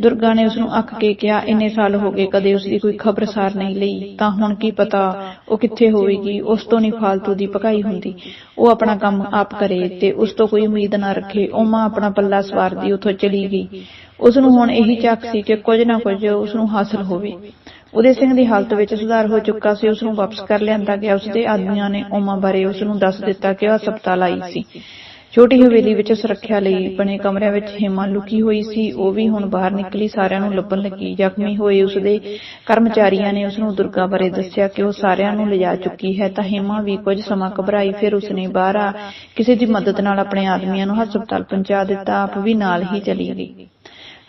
ਦੁਰਗਾ ਨੇ ਉਸ ਨੂੰ ਅੱਕ ਕੇ ਕਿਹਾ ਇੰਨੇ ਸਾਲ ਹੋ ਗਏ ਕਦੇ ਉਸ ਦੀ ਕੋਈ ਖਬਰਸਾਰ ਨਹੀਂ ਲਈ। ਤਾਂ ਹੁਣ ਕੀ ਪਤਾ ਉਹ ਕਿੱਥੇ ਹੋਵੇਗੀ ਉਸ ਤੋਂ ਨਹੀਂ ਫਾਲਤੂ ਦੀ ਪਕਾਈ ਹੁੰਦੀ। ਉਹ ਆਪਣਾ ਕੰਮ ਆਪ ਕਰੇ ਤੇ ਉਸ ਤੋਂ ਕੋਈ ਉਮੀਦ ਨਾ ਰੱਖੇ। ਉਮਾ ਆਪਣਾ ਪੱਲਾ ਸਵਾਰਦੀ ਉੱਥੋਂ ਚਲੀ ਗਈ। ਉਸ ਨੂੰ ਹੁਣ ਇਹੀ ਚੱਕ ਸੀ ਕਿ ਕੁਝ ਨਾ ਕੁਝ ਉਸ ਨੂੰ ਹਾਸਲ ਹੋਵੇ। ਉਦੇ ਸਿੰਘ ਦੀ ਹਾਲਤ ਵਿੱਚ ਸੁਧਾਰ ਹੋ ਚੁੱਕਾ ਸੀ ਉਸ ਨੂੰ ਵਾਪਸ ਕਰ ਲਿਆਂਦਾ ਗਿਆ। ਉਸ ਦੇ ਆਦਮੀਆਂ ਨੇ ਓਮਾ ਬਾਰੇ ਉਸ ਨੂੰ ਦੱਸ ਦਿੱਤਾ ਕਿ ਉਹ ਹਸਪਤਾਲ ਆਈ ਸੀ। ਛੋਟੀ ਹਵੇਲੀ ਵਿੱਚ ਸੁਰੱਖਿਆ ਲਈ ਬਣੇ ਕਮਰਿਆਂ ਵਿੱਚ ਹਿਮਾ ਲੁਕੀ ਹੋਈ ਸੀ। ਉਹ ਵੀ ਹੁਣ ਬਾਹਰ ਨਿਕਲੀ, ਸਾਰਿਆਂ ਨੂੰ ਲੱਭਣ ਲੱਗੀ। ਜ਼ਖਮੀ ਹੋਏ ਉਸ ਦੇ ਕਰਮਚਾਰੀਆਂ ਨੇ ਉਸ ਨੂੰ ਦੁਰਗਾ ਬਾਰੇ ਦੱਸਿਆ ਕਿ ਉਹ ਸਾਰਿਆਂ ਨੂੰ ਲਿਜਾ ਚੁੱਕੀ ਹੈ। ਤਾਂ ਹਿਮਾ ਵੀ ਕੁਝ ਸਮਾਂ ਘਬਰਾਈ, ਫਿਰ ਉਸਨੇ ਬਾਹਰ ਆ ਕਿਸੇ ਦੀ ਮਦਦ ਨਾਲ ਆਪਣੇ ਆਦਮੀਆਂ ਨੂੰ ਹਸਪਤਾਲ ਪਹੁੰਚਾ ਦਿੱਤਾ। ਆਪ ਵੀ ਨਾਲ ਹੀ ਚਲੀ ਗਈ।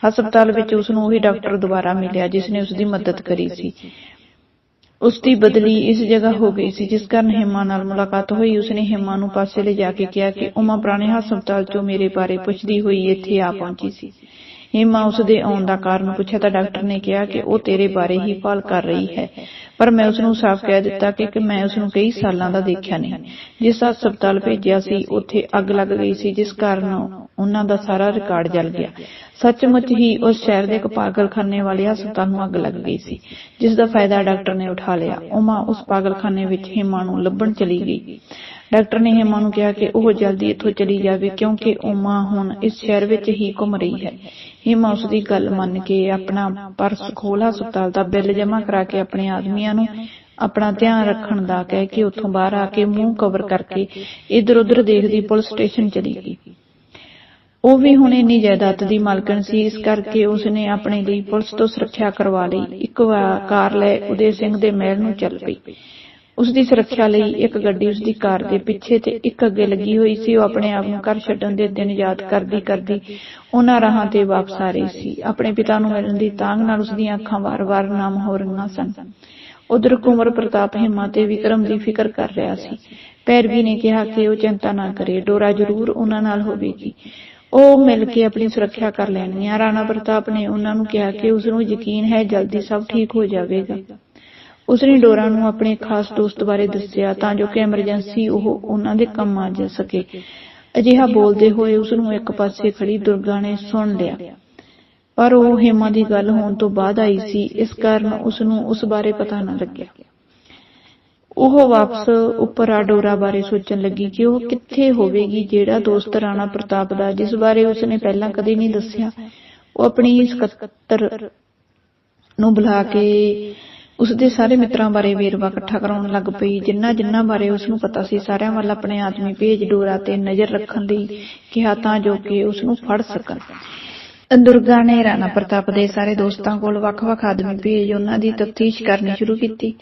ਹਸਪਤਾਲ ਵਿੱਚ ਉਸ ਨੂੰ ਉਹੀ ਡਾਕਟਰ ਦੁਬਾਰਾ ਮਿਲਿਆ ਜਿਸ ਨੇ ਉਸ ਦੀ ਮਦਦ ਕਰੀ ਸੀ। ਉਸ ਦੀ ਬਦਲੀ ਇਸ ਜਗ੍ਹਾ ਹੋ ਗਈ ਸੀ, ਜਿਸ ਕਾਰਨ ਹਿਮਾ ਨਾਲ ਮੁਲਾਕਾਤ ਹੋਈ। ਉਸਨੇ ਹਿਮਾ ਨੂੰ ਪਾਸੇ ਲੈ ਜਾ ਕੇ ਕਿਹਾ ਕਿ ਉਮਾ ਪੁਰਾਣੇ ਹਸਪਤਾਲ ਤੋਂ ਮੇਰੇ ਬਾਰੇ ਪੁੱਛਦੀ ਹੋਈ ਇੱਥੇ ਆ ਪਹੁੰਚੀ ਸੀ। ਹੇਮਾ ਉਸ ਦੇ ਆਉਣ ਦਾ ਕਾਰਨ ਪੁੱਛਿਆ ਤਾਂ ਡਾਕਟਰ ਨੇ ਕਿਹਾ ਕਿ ਉਹ ਤੇਰੇ ਬਾਰੇ ਹੀ ਭਾਲ ਕਰ ਰਹੀ ਹੈ। ਪਰ ਮੈਂ ਉਸ ਨੂੰ ਸਾਫ਼ ਕਹਿ ਦਿੱਤਾ ਕਿ ਮੈਂ ਉਸ ਨੂੰ ਕਈ ਸਾਲਾਂ ਦਾ ਦੇਖਿਆ ਨਹੀਂ। ਜਿਸ ਹਸਪਤਾਲ ਭੇਜਿਆ ਸੀ, ਉੱਥੇ ਅੱਗ ਲੱਗ ਗਈ ਸੀ, ਜਿਸ ਕਾਰਨ ਉਹਨਾਂ ਦਾ ਸਾਰਾ ਰਿਕਾਰਡ ਜਲ ਗਿਆ। ਸੱਚਮੁੱਚ ਹੀ ਉਸ ਸ਼ਹਿਰ ਦੇ ਇੱਕ ਪਾਗਲਖਾਨੇ ਵਾਲੇ ਹਸਪਤਾਲ ਨੂੰ ਅੱਗ ਲੱਗ ਗਈ ਸੀ, ਜਿਸ ਦਾ ਫਾਇਦਾ ਡਾਕਟਰ ਨੇ ਉਠਾ ਲਿਆ। ਉਮਾ ਉਸ ਪਾਗਲਖਾਨੇ ਵਿੱਚ ਹਿਮਾ ਨੂੰ ਲੱਭਣ ਚਲੀ ਗਈ। ਡਾਕਟਰ ਨੇ ਹੇਮਾ ਨੂੰ ਕਿਹਾ ਕਿ ਉਹ ਜਲਦੀ ਇੱਥੋਂ ਚਲੀ ਜਾਵੇ ਕਿਉਂਕਿ ਉਮਾ ਹੁਣ ਇਸ ਸ਼ਹਿਰ ਵਿੱਚ ਹੀ ਘੁੰਮ ਰਹੀ ਹੈ। ਹੇਮਾ ਉਸ ਦੀ ਗੱਲ ਮੰਨ ਕੇ ਆਪਣਾ ਪਰਸ ਖੋਲ ਹਸਪਤਾਲ ਦਾ ਬਿੱਲ ਜਮ੍ਹਾਂ ਕਰਾ ਕੇ ਆਪਣੇ ਆਦਮੀਆਂ ਨੂੰ ਆਪਣਾ ਧਿਆਨ ਰੱਖਣ ਦਾ ਕਹਿ ਕੇ ਉੱਥੋਂ ਬਾਹਰ ਆ ਕੇ ਮੂੰਹ ਕਵਰ ਕਰਕੇ ਇਧਰ ਉਧਰ ਦੇਖਦੀ ਪੁਲਿਸ ਸਟੇਸ਼ਨ ਚਲੀ ਗਈ। ਉਹ ਵੀ ਹੁਣ ਇੰਨੀ ਜਾਇਦਾਦ ਦੀ ਮਾਲਕਣ ਸੀ, ਇਸ ਕਰਕੇ ਉਸਨੇ ਆਪਣੇ ਲਈ ਪੁਲਿਸ ਤੋਂ ਸੁਰੱਖਿਆ ਕਰਵਾ ਲਈ। ਇੱਕ ਵਾਰ ਕਾਰ ਲੈ ਉਦੇ ਸਿੰਘ ਦੇ ਮਹਿਲ ਨੂੰ ਚੱਲ ਪਈ। ਉਸ ਦੀ ਸੁਰੱਖਿਆ ਲਈ ਇੱਕ ਗੱਡੀ ਉਸ ਦੀ ਕਾਰ ਦੇ ਪਿੱਛੇ ਤੇ ਇੱਕ ਅੱਗੇ ਲੱਗੀ ਹੋਈ ਸੀ। ਉਹ ਆਪਣੇ ਆਪ ਨੂੰ ਘਰ ਛੱਡਣ ਦੇ ਦਿਨ ਯਾਦ ਕਰਦੀ ਕਰਦੀ ਉਹਨਾਂ ਰਾਹਾਂ ਤੇ ਵਾਪਸ ਆ ਰਹੀ ਸੀ। ਆਪਣੇ ਪਿਤਾ ਨੂੰ ਮਿਲਣ ਦੀ ਤਾਂਘ ਨਾਲ ਉਸ ਦੀਆਂ ਅੱਖਾਂ ਵਾਰ-ਵਾਰ ਨਾਮ ਹੋ ਰਹੀਆਂ ਸਨ। ਉਧਰ ਕੁਮਰ ਪ੍ਰਤਾਪ ਹਿੰਮਾ ਤੇ ਵਿਕਰਮ ਦੀ ਫਿਕਰ ਕਰ ਰਿਹਾ ਸੀ। ਪੈਰਵੀ ਨੇ ਕਿਹਾ ਕਿ ਉਹ ਚਿੰਤਾ ਨਾ ਕਰੇ, ਡੋਰਾ ਜ਼ਰੂਰ ਉਹਨਾਂ ਨਾਲ ਹੋਵੇਗੀ। ਉਹ ਮਿਲ ਕੇ ਆਪਣੀ ਸੁਰੱਖਿਆ ਕਰ ਲੈਣਗੀਆਂ। ਰਾਣਾ ਪ੍ਰਤਾਪ ਨੇ ਉਹਨਾਂ ਨੂੰ ਕਿਹਾ ਕਿ ਉਸ ਨੂੰ ਯਕੀਨ ਹੈ ਜਲਦੀ ਸਭ ਠੀਕ ਹੋ ਜਾਵੇਗਾ। ਉਸਨੇ ਡੋਰਾ ਨੂੰ ਆਪਣੇ ਖਾਸ ਦੋਸਤ ਬਾਰੇ ਦੱਸਿਆ ਤਾਂ ਜੋ ਕਿ ਐਮਰਜੈਂਸੀ ਉਹ ਉਹਨਾਂ ਦੇ ਕੰਮ ਆ ਜਾ ਸਕੇ। ਅਜਿਹਾ ਬੋਲਦੇ ਹੋਏ ਉਸ ਨੂੰ ਇੱਕ ਪਾਸੇ ਖੜੀ ਦੁਰਗਾ ਨੇ ਸੁਣ ਲਿਆ। ਪਰ ਉਹ ਹੇਮਾ ਦੀ ਗੱਲ ਹੋਣ ਤੋਂ ਬਾਅਦ ਆਈ ਸੀ। ਇਸ ਕਾਰਨ ਉਸ ਨੂੰ ਉਸ ਬਾਰੇ ਪਤਾ ਨਾ ਲੱਗਿਆ। ਉਹ ਵਾਪਸ ਉੱਪਰ ਆ ਡੋਰਾ ਬਾਰੇ ਸੋਚਣ ਲੱਗੀ ਕਿ ਉਹ ਕਿੱਥੇ ਹੋਵੇਗੀ, ਜਿਹੜਾ ਦੋਸਤ ਰਾਣਾ ਪ੍ਰਤਾਪ ਦਾ, ਜਿਸ ਬਾਰੇ ਉਸਨੇ ਪਹਿਲਾਂ ਕਦੇ ਨਹੀਂ ਦੱਸਿਆ। ਉਹ ਆਪਣੀ ਸਕੱਤਰ ਨੂੰ ਬੁਲਾ ਕੇ ਉਸਦੇ ਸਾਰੇ ਮਿੱਤਰਾਂ ਬਾਰੇ ਵੇਰਵਾ ਇਕੱਠਾ ਕਰਾਉਣ ਲੱਗ ਪਈ। ਜਿੰਨਾ ਜਿੰਨਾ ਬਾਰੇ ਉਸ ਨੂੰ ਪਤਾ ਸੀ, ਸਾਰਿਆਂ ਵੱਲ ਆਪਣੇ ਆਦਮੀ ਭੇਜ ਡੋਰਾ ਤੇ ਨਜ਼ਰ ਰੱਖਣ ਲਈ ਕਿਹਾ ਤਾਂ ਜੋ ਕਿ ਉਸ ਨੂੰ ਫੜ ਸਕਣ। ਦੁਰਗਾ ਨੇ ਰਾਣਾ ਪ੍ਰਤਾਪ ਦੇ ਸਾਰੇ ਦੋਸਤਾਂ ਕੋਲ ਵੱਖ-ਵੱਖ ਆਦਮੀ ਭੇਜ ਉਹਨਾਂ ਦੀ ਤਫਤੀਸ਼ ਕਰਨੀ ਸ਼ੁਰੂ ਕੀਤੀ।